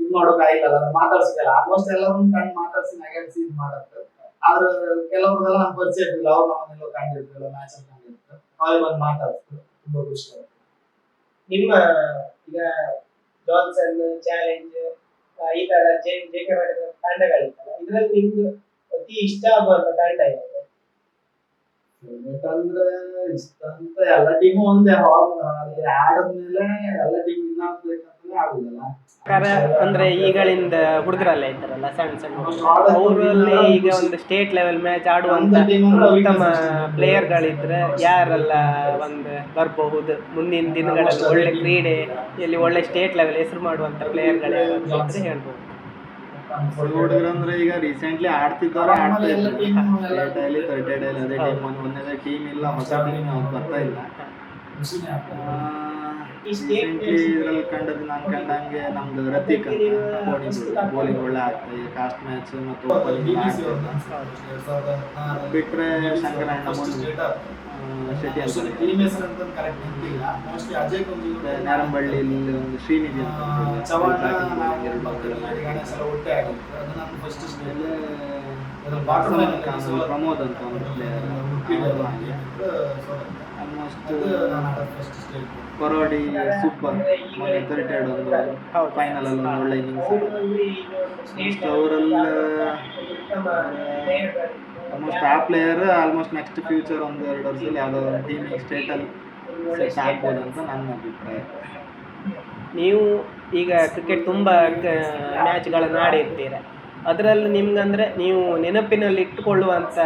ಇದ್ ಮಾಡೋಕೆ ಆಗಿಲ್ಲ, ಅದನ್ನ ಮಾತಾಡ್ಸಿಲ್ಲ ಆಲ್ಮೋಸ್ಟ್ ಎಲ್ಲರೂ ಕಣ್ಣು ಮಾತಾಡ್ಸಿ ನಗಾಡ್ಸಿ ಇದ್ ಮಾಡತ್ತೆ. ಆದ್ರೆ ಕೆಲವ್ರದೆಲ್ಲ ನಮ್ಗೆ ಪರಿಚಯ ಇರ್ತಿಲ್ಲ ಅವ್ರು ನಮ್ಮನ್ನೆಲ್ಲ ಕಂಡಿರ್ತಿಲ್ಲ ಮ್ಯಾಚ್ ಅಲ್ಲಿ ಕಂಡಿರ್ತಾರೆ. ಅವ್ರಿಗೆ ಬಂದು ಮಾತಾಡ್ತಾರೆ ತುಂಬಾ ಖುಷಿ ಆಗುತ್ತೆ ನಿಮ್ಮ, ಈಗ ಜಾನ್ಸನ್ ಚಾಲೆಂಜ್ ಈ ತರ ಜೆ ಜೆ ಕೆ ಮಾಡಿದ ತಂಡಗಳಿತ್ತಲ್ಲ ಇದ್ರಲ್ಲಿ ನಿಮ್ಗೆ ಅತಿ ಇಷ್ಟ ಆಗುವಂತ ತಂಡ ಇದೆ ಅಂದ್ರೆ ಇಷ್ಟ ಅಂತ ಎಲ್ಲ ಟೀಮು ಒಂದೇ. ಹಾಲ್ ಆಡದ್ಮೇಲೆ ಎಲ್ಲ ಟೀಮ್ ಆಗ್ಬೇಕಂತಾನೆ ಆಗುದಲ್ಲ ಅಂದ್ರೆ ಈಗಳಿಂದ ಹುಡುಗರೆಲ್ಲ ಇದ್ದಾರಲ್ಲ ಸಣ್ಣ ಸಣ್ಣ ಅವರಲ್ಲಿ ಈಗ ಒಂದು ಸ್ಟೇಟ್ ಲೆವೆಲ್ ಮ್ಯಾಚ್ ಆಡುವಂತ ಉತ್ತಮ ಪ್ಲೇಯರ್ಗಳಿದ್ರೆ ಯಾರೆಲ್ಲ ಒಂದು ಬರಬಹುದು? ಮುಂದಿನ ದಿನಗಳಲ್ಲಿ ಒಳ್ಳೆ ಕ್ರೀಡೆ ಇಲ್ಲಿ ಒಳ್ಳೆ ಸ್ಟೇಟ್ ಲೆವೆಲ್ ಹೆಸರು ಮಾಡುವಂತ ಪ್ಲೇಯರ್ಗಳೇ ಹೇಳ್ಬೋದು. ಹುಡುಗರು ಅಂದ್ರೆ ಈಗ ರೀಸೆಂಟ್ಲಿ ಆಡ್ತಿದ್ದವ್ರೆ ಆಡ್ತಾ ಇದ್ದಾರೆ. ಸ್ಟೇಟ್ ಅಲ್ಲಿ. ಥರ್ಡ್ ಅಲ್ಲಿ ಅದೇ ಟೀಮ್ ಒಂದೇ ಟೀಮ್ ಇಲ್ಲ ಹೊಸ ಟೀಮ್ ಅವ್ರು ಬರ್ತಾ ಇಲ್ಲ. ಇದ್ರಲ್ಲಿ ಕಂಡದ್ದು ನಾನು ಕಂಡಂಗೆ ನಮ್ದು ರತೀಕ್ ಅಂತ ಬೋಲಿಂಗ್ ಒಳ್ಳೆ ಆಗ್ತದೆ. ಕಾಸ್ಟ್ ಮ್ಯಾಚ್ ಮತ್ತು ಹದಿನಾರರಲ್ಲಿ ಬಿಟ್ರೆ ಶಂಕರಣ್ಣ ಶೆಟ್ಟಿ ಅಂತ. ನಾರಂಬಳ್ಳಿಯಲ್ಲಿ ಒಂದು ಶ್ರೀನಿಧಿ ಅಂತ ಪ್ರಮೋದ್ ಅಂತ ಒಂದು ಪ್ಲೇಯರ್ ಆಲ್ಮೋಸ್ಟ್ ಅದು ನಾನು ಆಡೋದು ಫಸ್ಟ್ ಕೊರೋಡಿ ಸೂಪರ್. ಮೊನ್ನೆ ಥರ್ಟೆಡ್ ಒಂದು. ಫೈನಲ್ ಅಲ್ಲಿ ಒಂದು ಒಳ್ಳೆ ಇನ್ನಿಂಗ್ಸ್ ನೆಕ್ಸ್ಟ್ ಅವರೆಲ್ಲ. ಆಲ್ಮೋಸ್ಟ್ ಆ ಪ್ಲೇಯರ್ ಆಲ್ಮೋಸ್ಟ್ ನೆಕ್ಸ್ಟ್ ಫ್ಯೂಚರ್ ಒಂದು ಎರಡು ವರ್ಷದಲ್ಲಿ ಯಾವುದೋ ಒಂದು ಟೀಮಿಗೆ ಸ್ಟೇಟಲ್ಲಿ ಸೆಟ್ ಆಗ್ಬೋದು ಅಂತ ನನ್ನ ಅಭಿಪ್ರಾಯ. ನೀವು ಈಗ ಕ್ರಿಕೆಟ್ ತುಂಬ ಮ್ಯಾಚ್ಗಳನ್ನು ಆಡಿರ್ತೀರ. ಅದರಲ್ಲಿ ನಿಮ್ಗಂದ್ರೆ ನೀವು ನೆನಪಿನಲ್ಲಿ ಇಟ್ಟುಕೊಳ್ಳುವಂಥ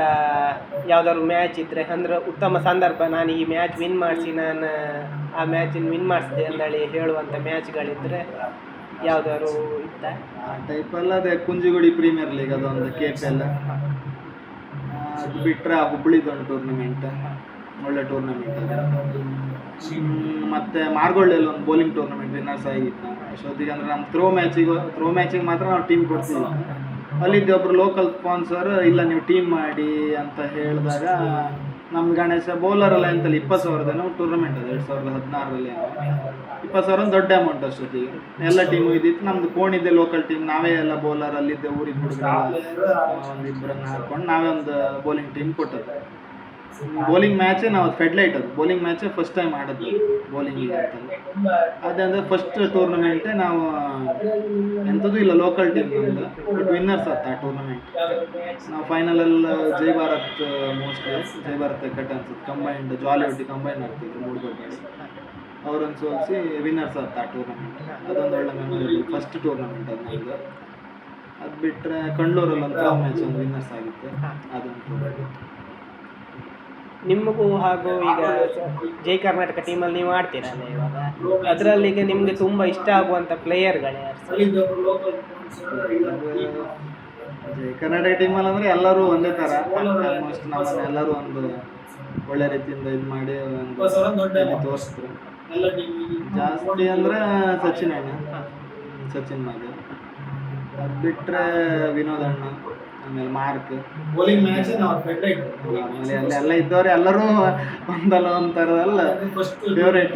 ಯಾವ್ದಾದ್ರು ಮ್ಯಾಚ್ ಇದ್ದರೆ ಅಂದ್ರೆ ಉತ್ತಮ ಸಂದರ್ಭ, ನಾನು ಈ ಮ್ಯಾಚ್ ವಿನ್ ಮಾಡಿಸಿ, ನಾನು ಆ ಮ್ಯಾಚಿನ ವಿನ್ ಮಾಡಿಸಿದೆ ಅಂತೇಳಿ ಹೇಳುವಂಥ ಮ್ಯಾಚ್ಗಳಿದ್ದರೆ ಯಾವ್ದಾದ್ರು ಇತ್ತ? ಆ ಟೈಪಲ್ಲ ಅದೇ ಕುಂಜಿಗುಡಿ ಪ್ರೀಮಿಯರ್ ಲೀಗ್ ಅದೊಂದು ಕೆ ಪಿ ಅದು ಬಿಟ್ಟರೆ ಹುಬ್ಳಿದೊಂದು ಟೂರ್ನಮೆಂಟ್ ಒಳ್ಳೆ ಟೂರ್ನಮೆಂಟ್ ಮತ್ತೆ ಮಾರ್ಗೋಳ್ಳಿಯಲ್ಲಿ ಒಂದು ಬೌಲಿಂಗ್ ಟೂರ್ನಮೆಂಟ್ ವಿನ್ನರ್ಸ್ ಆಗಿತ್ತು. ಅಷ್ಟೊತ್ತಿಗೆ ಅಂದ್ರೆ ನಮ್ಮ ಥ್ರೋ ಮ್ಯಾಚಿಗೆ ಥ್ರೋ ಮ್ಯಾಚಿಗೆ ಮಾತ್ರ ನಾವು ಟೀಮ್ ಕೊಡ್ತೀವಿ. ಅಲ್ಲಿದ್ದ ಒಬ್ರು ಲೋಕಲ್ ಸ್ಪಾನ್ಸರ್ ಇಲ್ಲ ನೀವು ಟೀಮ್ ಮಾಡಿ ಅಂತ ಹೇಳಿದಾಗ ನಮ್ಮ ಗಣೇಶ ಬೌಲರ್ ಅಲ್ಲ ಅಂತಲ್ಲಿ ಇಪ್ಪತ್ತು ಸಾವಿರದೇನೋ ಟೂರ್ನಮೆಂಟ್ ಅದು, ಎರಡು ಸಾವಿರದ ಹದಿನಾರರಲ್ಲಿ ಇಪ್ಪತ್ತು ಸಾವಿರ ದೊಡ್ಡ ಅಮೌಂಟ್ ಅಷ್ಟೊತ್ತಿಗೆ. ಎಲ್ಲ ಟೀಮು ಇದ್ದಿತ್ತು. ನಮ್ದು ಕೋಣಿದ್ದೆ ಲೋಕಲ್ ಟೀಮ್ ನಾವೇ ಎಲ್ಲ ಬೌಲರ್ ಅಲ್ಲಿದ್ದೆ ಊರಿಗೆ ಹುಡುಗರು ಒಂದು ಇಬ್ಬರನ್ನ ಹಾಕೊಂಡು ನಾವೇ ಒಂದು ಬೌಲಿಂಗ್ ಟೀಮ್ ಕೊಟ್ಟದ್ದು. ಬೌಲಿಂಗ್ ಮ್ಯಾಚೇ ನಾವು ಫೆಡ್ಲೈಟ್ ಅದು. ಬೌಲಿಂಗ್ ಮ್ಯಾಚೇ ಫಸ್ಟ್ ಟೈಮ್ ಆಡೋದು ಬೌಲಿಂಗ್ ಅದಂದ್ರೆ ಫಸ್ಟ್ ಟೂರ್ನಮೆಂಟೇ ನಾವು ಎಂಥದ್ದು ಇಲ್ಲ ಲೋಕಲ್ ಟೀಮ್ ನಮ್ದು. ಬಟ್ ವಿನ್ನರ್ಸ್ ಆತ ಆ ಟೂರ್ನಮೆಂಟ್ ನಾವು ಫೈನಲ್ ಫೈನಲಲ್ಲಿ ಜೈ ಭಾರತ್ ಮೋಸ್ಟ್ಲಿ ಜೈ ಭಾರತ್ ಕಟ್ ಅನ್ಸುತ್ತೆ. ಕಂಬೈನ್ಡ್ ಜಾಲಿ ಒಟ್ಟಿ ಕಂಬೈನ್ ಆಗ್ತಿದ್ರು ಮೂರು ಗಾಡಿ ಅವರನ್ನು ಸೋಲಿಸಿ ವಿನ್ನರ್ಸ್ ಆತ ಆ ಟೂರ್ನಮೆಂಟ್ ಅದೊಂದು ಒಳ್ಳೆ ಮೆಮೊರಿ ಫಸ್ಟ್ ಟೂರ್ನಮೆಂಟ್ ಅದು ಅದು ಬಿಟ್ಟರೆ ಕಂಡ್ಲೂರಲ್ಲಿ ಒಂದು ಮ್ಯಾಚ್ ಒಂದು ವಿನ್ನರ್ಸ್ ಆಗಿತ್ತು. ಅದುಂಟು ನಿಮಗೂ ಹಾಗೂ ಈಗ ಜೈ ಕರ್ನಾಟಕ ಟೀಮಲ್ಲಿ ನೀವು ಆಡ್ತೀರಲ್ಲ ಇವಾಗ? ಅದರಲ್ಲಿ ಈಗ ನಿಮಗೆ ತುಂಬ ಇಷ್ಟ ಆಗುವಂಥ ಪ್ಲೇಯರ್ಗಳು ಯಾರು ಜೈ ಕರ್ನಾಟಕ ಟೀಮಲ್ಲಿ ಅಂದರೆ ಎಲ್ಲರೂ ಒಂದೇ ಥರ ಆಲ್ಮೋಸ್ಟ್ ನಾವು ಎಲ್ಲರೂ ಒಂದು ಒಳ್ಳೆ ರೀತಿಯಿಂದ ಇದು ಮಾಡಿ ತೋರಿಸಿದ್ರು. ಜಾಸ್ತಿ ಅಂದರೆ ಸಚಿನ್ ಅಣ್ಣ. ಸಚಿನ್ ಮಗ ಅದು ಬಿಟ್ಟರೆ ವಿನೋದ್ ಅಣ್ಣ. ಆಮೇಲೆ ಮಾರ್ಕ್ ಬೌಲಿಂಗ್ ಮ್ಯಾಚ್ ನಾವು ಫೇವ್ರೇಟ್ ಆಮೇಲೆ ಅಲ್ಲಿ ಎಲ್ಲ ಇದ್ದವ್ರು ಎಲ್ಲರೂ ಒಂದಲ್ಲ ಒಂದು ಥರದಲ್ಲ ಫೇವ್ರೇಟ್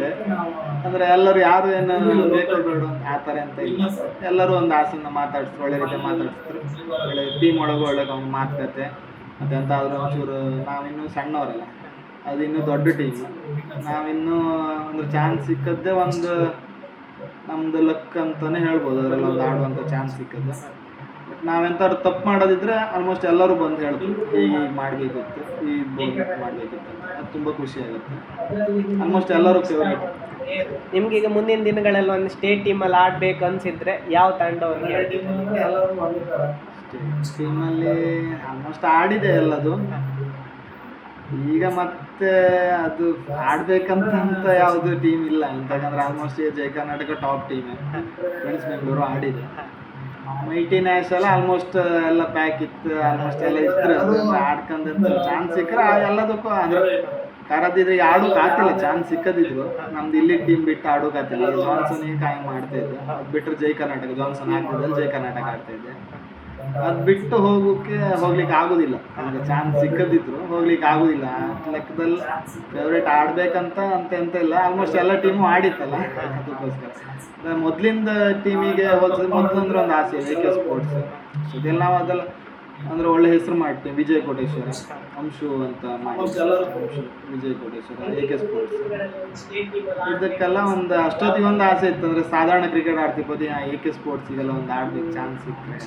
ಅಂದ್ರೆ ಎಲ್ಲರೂ ಯಾರು ಏನು ಬೇಕೋ ಬೇಡ ಅಂತ ಆ ಥರ ಅಂತ ಇಲ್ಲ. ಎಲ್ಲರೂ ಒಂದು ಆಸೆಯಿಂದ ಮಾತಾಡಿಸ್ರು ಒಳ್ಳೆ ರೀತಿ ಮಾತಾಡಿಸ್ರು ಒಳ್ಳೆ ಟೀಮ್ ಒಳಗೆ ಒಳ್ಳೆ ಒಂದು ಮಾತುಕತೆ. ಮತ್ತೆ ಎಂತಾದ್ರೂ ಒಂಚೂರು ನಾವಿನ್ನೂ ಸಣ್ಣವರಲ್ಲ. ಅದು ಇನ್ನೂ ದೊಡ್ಡ ಟೀಮ್ ನಾವಿನ್ನೂ ಒಂದು ಚಾನ್ಸ್ ಸಿಕ್ಕದ್ದೇ ಒಂದು ನಮ್ದು ಲಕ್ ಅಂತಾನೆ ಹೇಳ್ಬೋದು. ಅದರಲ್ಲಿ ಒಂದು ಆಡುವಂಥ ಚಾನ್ಸ್ ಸಿಕ್ಕದ್ದು. ನಾವೆಂತಾದ್ರು ತಪ್ಪು ಮಾಡೋದಿದ್ರೆ ಆಲ್ಮೋಸ್ಟ್ ಎಲ್ಲರೂ ಬಂದು ಹೇಳ್ತಾರೆ ಹೀಗೆ ಹೀಗೆ ಮಾಡಬೇಕಿತ್ತು ಈ ಮಾಡಬೇಕಿತ್ತು ಅದು ತುಂಬ ಖುಷಿ ಆಗುತ್ತೆ. ಆಲ್ಮೋಸ್ಟ್ ಎಲ್ಲರೂ ಫೇವ್ರೇಟ್ ನಿಮ್ಗೆ ಈಗ ಮುಂದಿನ ದಿನಗಳಲ್ಲಿ ಒಂದು ಸ್ಟೇಟ್ ಟೀಮಲ್ಲಿ ಆಡ್ಬೇಕು ಅನ್ಸಿದ್ರೆ ಯಾವ ತಂಡ ಟೀಮಲ್ಲಿ ಆಲ್ಮೋಸ್ಟ್ ಆಡಿದೆ ಎಲ್ಲದು. ಈಗ ಮತ್ತೆ ಅದು ಆಡ್ಬೇಕಂತ ಅಂತ ಯಾವುದು ಟೀಮ್ ಇಲ್ಲ. ಅಂತ almost Jaya Karnataka top team friends Bengaluru ಆಡಿದೆ. Mighty Nash ಎಲ್ಲ ಆಲ್ಮೋಸ್ಟ್ ಎಲ್ಲ ಪ್ಯಾಕ್ ಇತ್ತು ಆಲ್ಮೋಸ್ಟ್ ಎಲ್ಲ ಇತ್ತು ಆಡ್ಕೊಂಡ್ ಚಾನ್ಸ್ ಸಿಕ್ಕರೆ ಎಲ್ಲದಕ್ಕೂ ಅಂದ್ರೆ ಕರದಿದ್ರೆ ಆಡೋಕೆ ಆಗ್ತಿಲ್ಲ ಚಾನ್ಸ್ ಸಿಕ್ಕದಿದ್ರು. ನಮ್ದು ಇಲ್ಲಿ ಟೀಮ್ ಬಿಟ್ಟು ಆಡೋಕೆ ಆಗ್ತಿಲ್ಲ ಜಾನ್ಸನ್ ಕಾಯಂ ಮಾಡ್ತಾ ಇದ್ದೆ ಅದು ಬಿಟ್ಟರೆ ಜೈ ಕರ್ನಾಟಕ ಜಾನ್ಸನ್ ಆಗ್ತಿದ್ದಲ್ಲಿ ಜೈ ಕರ್ನಾಟಕ ಆಡ್ತಾ ಇದ್ದೆ. ಅದು ಬಿಟ್ಟು ಹೋಗೋಕ್ಕೆ ಹೋಗ್ಲಿಕ್ಕೆ ಆಗೋದಿಲ್ಲ. ನಮ್ಗೆ ಚಾನ್ಸ್ ಸಿಕ್ಕದಿದ್ರು ಹೋಗ್ಲಿಕ್ಕೆ ಆಗೋದಿಲ್ಲ. ಲೆಕ್ಕದಲ್ಲಿ ಫೇವ್ರೇಟ್ ಆಡ್ಬೇಕಂತ ಅಂತ ಎಂತ ಇಲ್ಲ. ಆಲ್ಮೋಸ್ಟ್ ಎಲ್ಲ ಟೀಮು ಆಡಿತ್ತಲ್ಲ. ಅದಕ್ಕೋಸ್ಕರ. ಮೊದ್ಲಿಂದ ಟೀಮಿಗೆ ಹೋಲ್ಸಿದ್ರೆ ಮೊದಲಂದ್ರೆ ಒಂದು ಆಸೆ ಎ ಕೆ ಸ್ಪೋರ್ಟ್ಸ್ ಇದೆಲ್ಲ ನಾವು ಅದೆಲ್ಲ ಅಂದ್ರೆ ಒಳ್ಳೆ ಹೆಸರು ಮಾಡ್ತೀವಿ ವಿಜಯ್ ಕೋಟೇಶ್ವರ ಅಂಶು ಅಂತ Vijaya Vijay Koteshwara A K sports ಇದಕ್ಕೆಲ್ಲ ಒಂದು ಅಷ್ಟೊತ್ತಿಗೆ ಒಂದು ಆಸೆ ಇತ್ತು ಅಂದ್ರೆ ಸಾಧಾರಣ ಕ್ರಿಕೆಟ್ ಆಡ್ತಿರ್ಬೋದು ಎ ಕೆ ಸ್ಪೋರ್ಟ್ಸಿಗೆಲ್ಲ ಒಂದು ಆಡ್ಲಿಕ್ಕೆ ಚಾನ್ಸ್ ಸಿಕ್ಕಿದೆ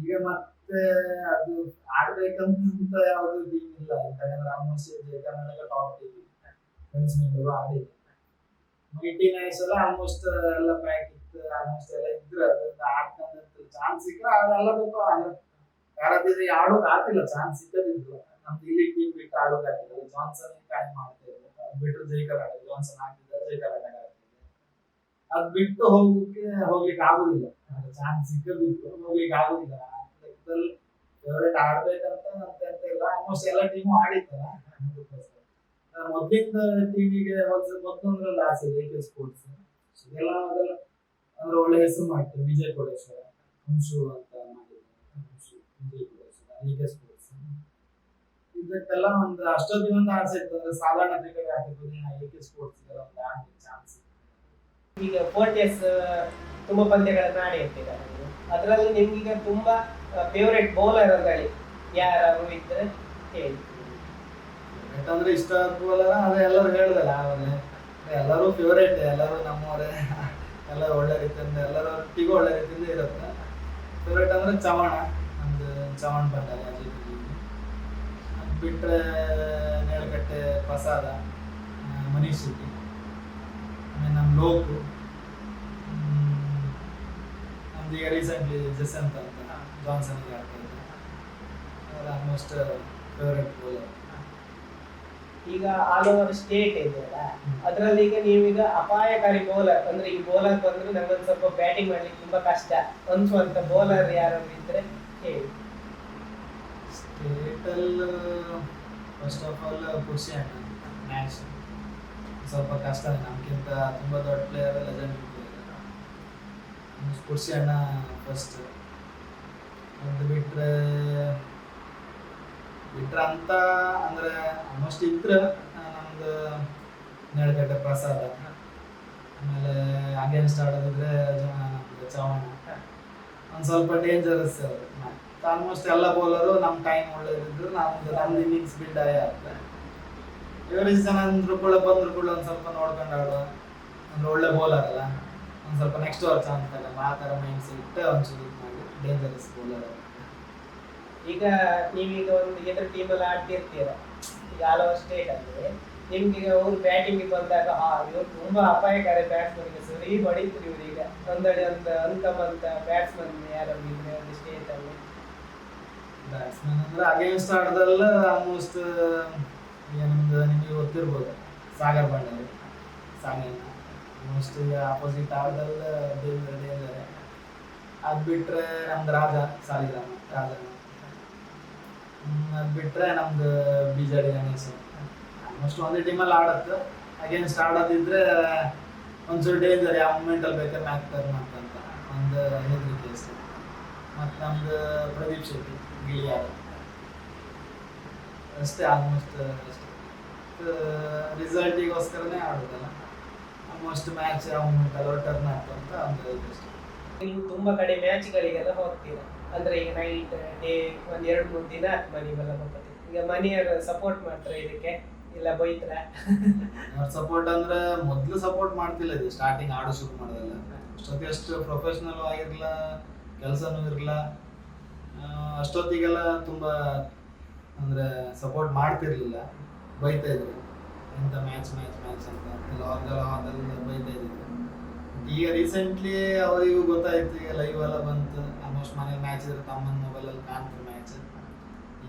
ಈಗ ಮತ್ತೆ ಅದು ಆಡ್ಬೇಕಂತ ಯಾವುದು ಟೀಮ್ ಇಲ್ಲ ಯಾಕಂದ್ರೆ almost Karnataka top team friends mighty nice ಎಲ್ಲ ಆಲ್ಮೋಸ್ಟ್ ಎಲ್ಲ ಪ್ಯಾಕ್ ಇತ್ತು ಆಲ್ಮೋಸ್ಟ್ ಎಲ್ಲ ಇದ್ರು ಆಡ್ಕೊಂಡ್ ಚಾನ್ಸ್ ಸಿಕ್ಕರೆ ಅದೆಲ್ಲದಕ್ಕೂ ಯಾರಾದ್ರೆ ಆಡೋಕ್ ಆಗ್ತಿಲ್ಲ ಚಾನ್ಸ್ ಸಿಕ್ಕದಿದ್ರು ನಮ್ದು ಇಲ್ಲಿ ಟೀಮ್ ಬಿಟ್ಟು ಆಡೋಕ್ ಆಗ್ತಿಲ್ಲ. ಜಾನ್ಸನ್ ಕಾಯ್ ಮಾಡ್ತಿದ್ರು ಬಿಟ್ಟು ಜೈಕರ್ ಕರ್ನಾಟಕ ಜಾನ್ಸನ್ ಆಗ್ತಿದ್ರೆ ಜೈಕರ್ ಆಗ್ತಿದೆ ಅದ್ ಬಿಟ್ಟು ಹೋಗ್ಲಿಕ್ಕೆ ಹೋಗ್ಲಿಕ್ಕೆ ಆಗುದಿಲ್ಲ. ಚಾನ್ಸ್ ಸಿಕ್ಕದಿದ್ರು ಹೋಗ್ಲಿಕ್ಕೆ ಆಗುದಿಲ್ಲ. ಫೇವ್ರೇಟ್ ಆಡ್ಬೇಕಂತ ಅಂತ ಇಲ್ಲ. ಆಲ್ಮೋಸ್ಟ್ ಎಲ್ಲ ಟೀಮು ಆಡಿತ್ತಲ್ಲ ಮೊದ್ಲಿಂದ ಮೊದ್ಲು ಮೊದಲೊಂದ್ರಲ್ಲಿ ಆಸೆ ಇದೆ ಸ್ಪೋರ್ಟ್ಸ್ ಎಲ್ಲ ಅದೆಲ್ಲ ಅಂದ್ರೆ ಒಳ್ಳೆ ಹೆಸರು ಮಾಡ್ತೀವಿ ವಿಜಯ್ ಕೋಟೇಶ್ವರ ಅಂಶು ಅಂತ ಇದಕ್ಕೆಲ್ಲ ಒಂದು ಅಷ್ಟೊತ್ತಿಗೆ ಒಂದು ಆಸೆ ಇತ್ತು. ಅಂದ್ರೆ ಸಾಧಾರಣ ಕ್ರಿಕೆಟ್ ಆಡ್ತಿರ್ಬೋದು ಎ ಕೆ ಸ್ಪೋರ್ಟ್ಸ್ ಇದೆಲ್ಲ ಒಂದು ಆಡ್ಲಿಕ್ಕೆ ಚಾನ್ಸ್ ಈಗ ಫೋರ್ಟಿಯಸ್ ತುಂಬ ಪಂದ್ಯಗಳನ್ನು ಆಡಿರ್ತೀರ ಅದರಲ್ಲಿ ನಿಮ್ಗೀಗ ತುಂಬಾ ಫೇವ್ರೆಟ್ ಬೌಲರ್ ಅಂತ ಹೇಳಿ ಯಾರು ಇದ್ರೆ ಹೇಳಿ. ಯಾಕಂದ್ರೆ ಇಷ್ಟ ಬೌಲರ್ ಅದೇ ಎಲ್ಲರೂ ಹೇಳಿದಲ್ಲ ಅವರೇ. ಎಲ್ಲರೂ ಫೇವ್ರೇಟ್ ಎಲ್ಲರೂ ನಮ್ಮವರೇ. ಎಲ್ಲ ಒಳ್ಳೆ ರೀತಿಯಿಂದ ಎಲ್ಲರೂ ಒಟ್ಟಿಗೂ ಒಳ್ಳೆ ರೀತಿಯಿಂದ ಇರುತ್ತೆ. ಫೇವ್ರೇಟ್ ಅಂದ್ರೆ ಚವಾಣ. ನಮ್ದು ಚವಾಣ ಬಂಡಾರಿ ಅದು ಬಿಟ್ಟರೆ ನೇಳಕಟ್ಟೆ ಪ್ರಸಾದ ಮನೀಶ್ ಶೆಟ್ಟಿ. ಆಮೇಲೆ ನಮ್ಮ ಲೋಕು. ನಮ್ದು ಈಗ ರೀಸೆಂಟ್ಲಿ ಜಸಂತ್ ಅಂತ ಜಾನ್ಸನ್ಗೆ ಆಡ್ತಾ ಇದ್ದೆ. ಆಲ್ಮೋಸ್ಟ್ ಫೇವ್ರೇಟ್ ಬೌಲರ್ ಈಗ ಆಲ್ ಓವರ್ ಸ್ಟೇಟ್ ಇದೆಯಲ್ಲ ಅದರಲ್ಲಿ ಈಗ ನೀವೀಗ ಅಪಾಯಕಾರಿ ಬೌಲರ್ ಅಂದ್ರೆ ಈ ಬೌಲರ್ ಬಂದ್ರೆ ನಮ್ಮೊಂದು ಸ್ವಲ್ಪ ಬ್ಯಾಟಿಂಗ್ ಮಾಡ್ಲಿಕ್ಕೆ ತುಂಬಾ ಕಷ್ಟ. ಅನ್ಸುವಂತ ಬೌಲರ್ ಯಾರಾದ್ರು ಇದ್ರೆ ಹೇಳಿ. ಸ್ಟೇಟಲ್ಲಿ ಫಸ್ಟ್ ಆಫ್ ಆಲ್ ಖುಷಿ ಮ್ಯಾಚ್ ಸ್ವಲ್ಪ ಕಷ್ಟ ನಮ್ಗಿಂತ ತುಂಬ ದೊಡ್ಡ ಪ್ಲೇಯರ್ ಲೆಜೆಂಡ್ ಖುಷಿ ಅಣ್ಣ ಫಸ್ಟ್ ಅದು ಬಿಟ್ಟರೆ ಬಿಟ್ರೆ ಅಂತ ಅಂದರೆ ಆಲ್ಮೋಸ್ಟ್ ಇದ್ರ ನಮ್ದು ನೆಳಗಡ್ಡೆ ಪ್ರಸಾದ. ಆಮೇಲೆ ಅಗೇನ್ ಸ್ಟಾರ್ಟ್ ಆಗಿದ್ರೆ ನಮ್ದು ಚವಣ. ಒಂದು ಸ್ವಲ್ಪ ಡೇಂಜರಸ್ ಆಲ್ಮೋಸ್ಟ್ ಎಲ್ಲ ಬೌಲರು ನಮ್ಮ ಟೈಮ್ ಒಳ್ಳೇದಿದ್ರು, ನಮ್ದು ನಮ್ದು ಇನ್ನಿಂಗ್ಸ್ ಬಿಲ್ಡ್ ಆಗೇ ಆಗ್ತದೆ ಜನ ಅಂದ್ರು ಕೂಡ ಬಂದ್ರು ಕೂಡ ಒಂದು ಸ್ವಲ್ಪ ನೋಡ್ಕೊಂಡು ಅಂದ್ರೆ ಒಳ್ಳೆ ಬೌಲರ್ ಅಲ್ಲ. ಒಂದು ಸ್ವಲ್ಪ ನೆಕ್ಸ್ಟ್ ಓವರ್ ಚಾನ್ಸ್ ಅಲ್ಲ ಆ ಥರ ಮೈಂಡ್ ಸೆಟ್ ಒಂಚೂರು ಇದು ಮಾಡಿ ಡೇಂಜರಸ್ ಬೌಲರ್ ಈಗ ನೀವೀಗ ಒಂದು ಎದುರು ಟೀಮಲ್ಲಿ ಆಡ್ತಿರ್ತೀರ? ಈಗ ಆಲ್ ಓವರ್ ಸ್ಟೇಟ್ ಅಲ್ಲಿ ನಿಮ್ಗೆ ಈಗ ಅವ್ರು ಬ್ಯಾಟಿಂಗ್ ಬಂದಾಗ ಆ ಇವ್ರು ತುಂಬಾ ಅಪಾಯಕಾರಿ ಬ್ಯಾಟ್ಸ್ಮನ್ಗೆ ಸರಿ ಹೊಡಿತೀರಿ ಈಗ. ತಂದಾಡಿ ಅಂತ ಅಂತ ಬ್ಯಾಟ್ಸ್ಮನ್ ಯಾರು ಇದ್ರೆ ಒಂದು ಸ್ಟೇಟ್ ಅಲ್ಲಿ? ಬ್ಯಾಟ್ಸ್ಮನ್ ಅಂದ್ರೆ ಅಗೇನ್ಸ್ಟ್ ಆಟದಲ್ಲ ಆಲ್ಮೋಸ್ಟ್ ಈಗ ನಮ್ದು ನಿಮಗೆ ಗೊತ್ತಿರ್ಬೋದು. ಸಾಗರ್ ಬಂಡಾರಿ. ಸಾಗರ್ ಆಲ್ಮೋಸ್ಟ್ ಈಗ ಆಪೋಸಿಟ್ ಆಟದಲ್ಲ ಅದು ಬಿಟ್ರೆ ನಮ್ದು ರಾಜ ಸಾಲಿಗ್ರಾಮ ರಾಜನ ಬಿಟ್ಟರೆ ನಮ್ದು B J D Ganesh almost ಒಂದೇ ಟೀಮಲ್ಲಿ ಆಡತ್ತೆ. ಅಗೇನ್ಸ್ಟ್ ಆಡೋದಿದ್ರೆ ಒಂಚೂರು ಡೇಂಜರ್ ಯಾವ ಮೂಮೆಂಟಲ್ಲಿ ಬೇಕಾದ್ರೆ ಮ್ಯಾಕ್ ಟರ್ನ್ ಅಂತಂತ ಒಂದು ಹೆದರಿಕೆ ಅಷ್ಟೇ. ಮತ್ತು ನಮ್ದು ಪ್ರದೀಪ್ ಶೆಟ್ಟಿ, ಗಿಳಿಯಾರ. ಅಷ್ಟೇ ಆಲ್ಮೋಸ್ಟ್ ಅಷ್ಟೇ. ರಿಸಲ್ಟಿಗೋಸ್ಕರನೇ ಆಡೋದಲ್ಲ. ಆಲ್ಮೋಸ್ಟ್ ಮ್ಯಾಚ್ ಯಾವ ಮೂಮೆಂಟಲ್ಲಿ ಟರ್ನ್ ಆಗ್ತಂತ ಒಂದು ಅಷ್ಟೇ. ನೀವು ತುಂಬ ಕಡೆ ಮ್ಯಾಚ್ಗಳಿಗೆಲ್ಲ ಹೋಗ್ತೀರಾ? ಅಂದ್ರೆ ಈಗ ನೈಟ್ ಡೇ ಒಂದ್ ಎರಡು, ಮೂರು ದಿನ ಮನೆಗೆಲ್ಲ ಬರ್ತದೆ. ಈಗ ಮನೆಯವರು ಸಪೋರ್ಟ್ ಮಾಡ್ತಾರೆ ಇದಕ್ಕೆ? ಇಲ್ಲ ಬೈತ್ರ? ಸಪೋರ್ಟ್ ಅಂದ್ರೆ ಮೊದಲು ಸಪೋರ್ಟ್ ಮಾಡ್ತಿಲ್ಲ ಇದು. ಸ್ಟಾರ್ಟಿಂಗ್ ಆಡೋ ಶುರು ಮಾಡೋದಲ್ಲ. ಅಷ್ಟೊತ್ತಿಗೆ ಅಷ್ಟು ಪ್ರೊಫೆಷ್ನಲ್ ಆಗಿರಲ್ಲ ಕೆಲಸನೂ ಇರಲ್ಲ ಅಷ್ಟೊತ್ತಿಗೆಲ್ಲ ತುಂಬ ಅಂದ್ರೆ ಸಪೋರ್ಟ್ ಮಾಡ್ತಿರ್ಲಿಲ್ಲ. ಬೈತಾ ಇದ್ರು. ಇಂಥ ಮ್ಯಾಚ್ ಮ್ಯಾಚ್ ಮ್ಯಾಚ್ ಅಂತ ಲಾಗೆಲ್ಲ ಬೈತಾ ಇದ್ರು. ಈಗ ರೀಸೆಂಟ್ಲಿ ಅವರಿಗೂ ಗೊತ್ತಾಯ್ತು, ಈಗ ಲೈವ್ ಎಲ್ಲ ಬಂತು. ಆಲ್ಮೋಸ್ಟ್ ಮನೆ ಮ್ಯಾಚ್ ಇದ್ರೆ ತಮ್ಮನ ಮೊಬೈಲಲ್ಲಿ ಕಾಣ್ತಾರೆ ಮ್ಯಾಚ್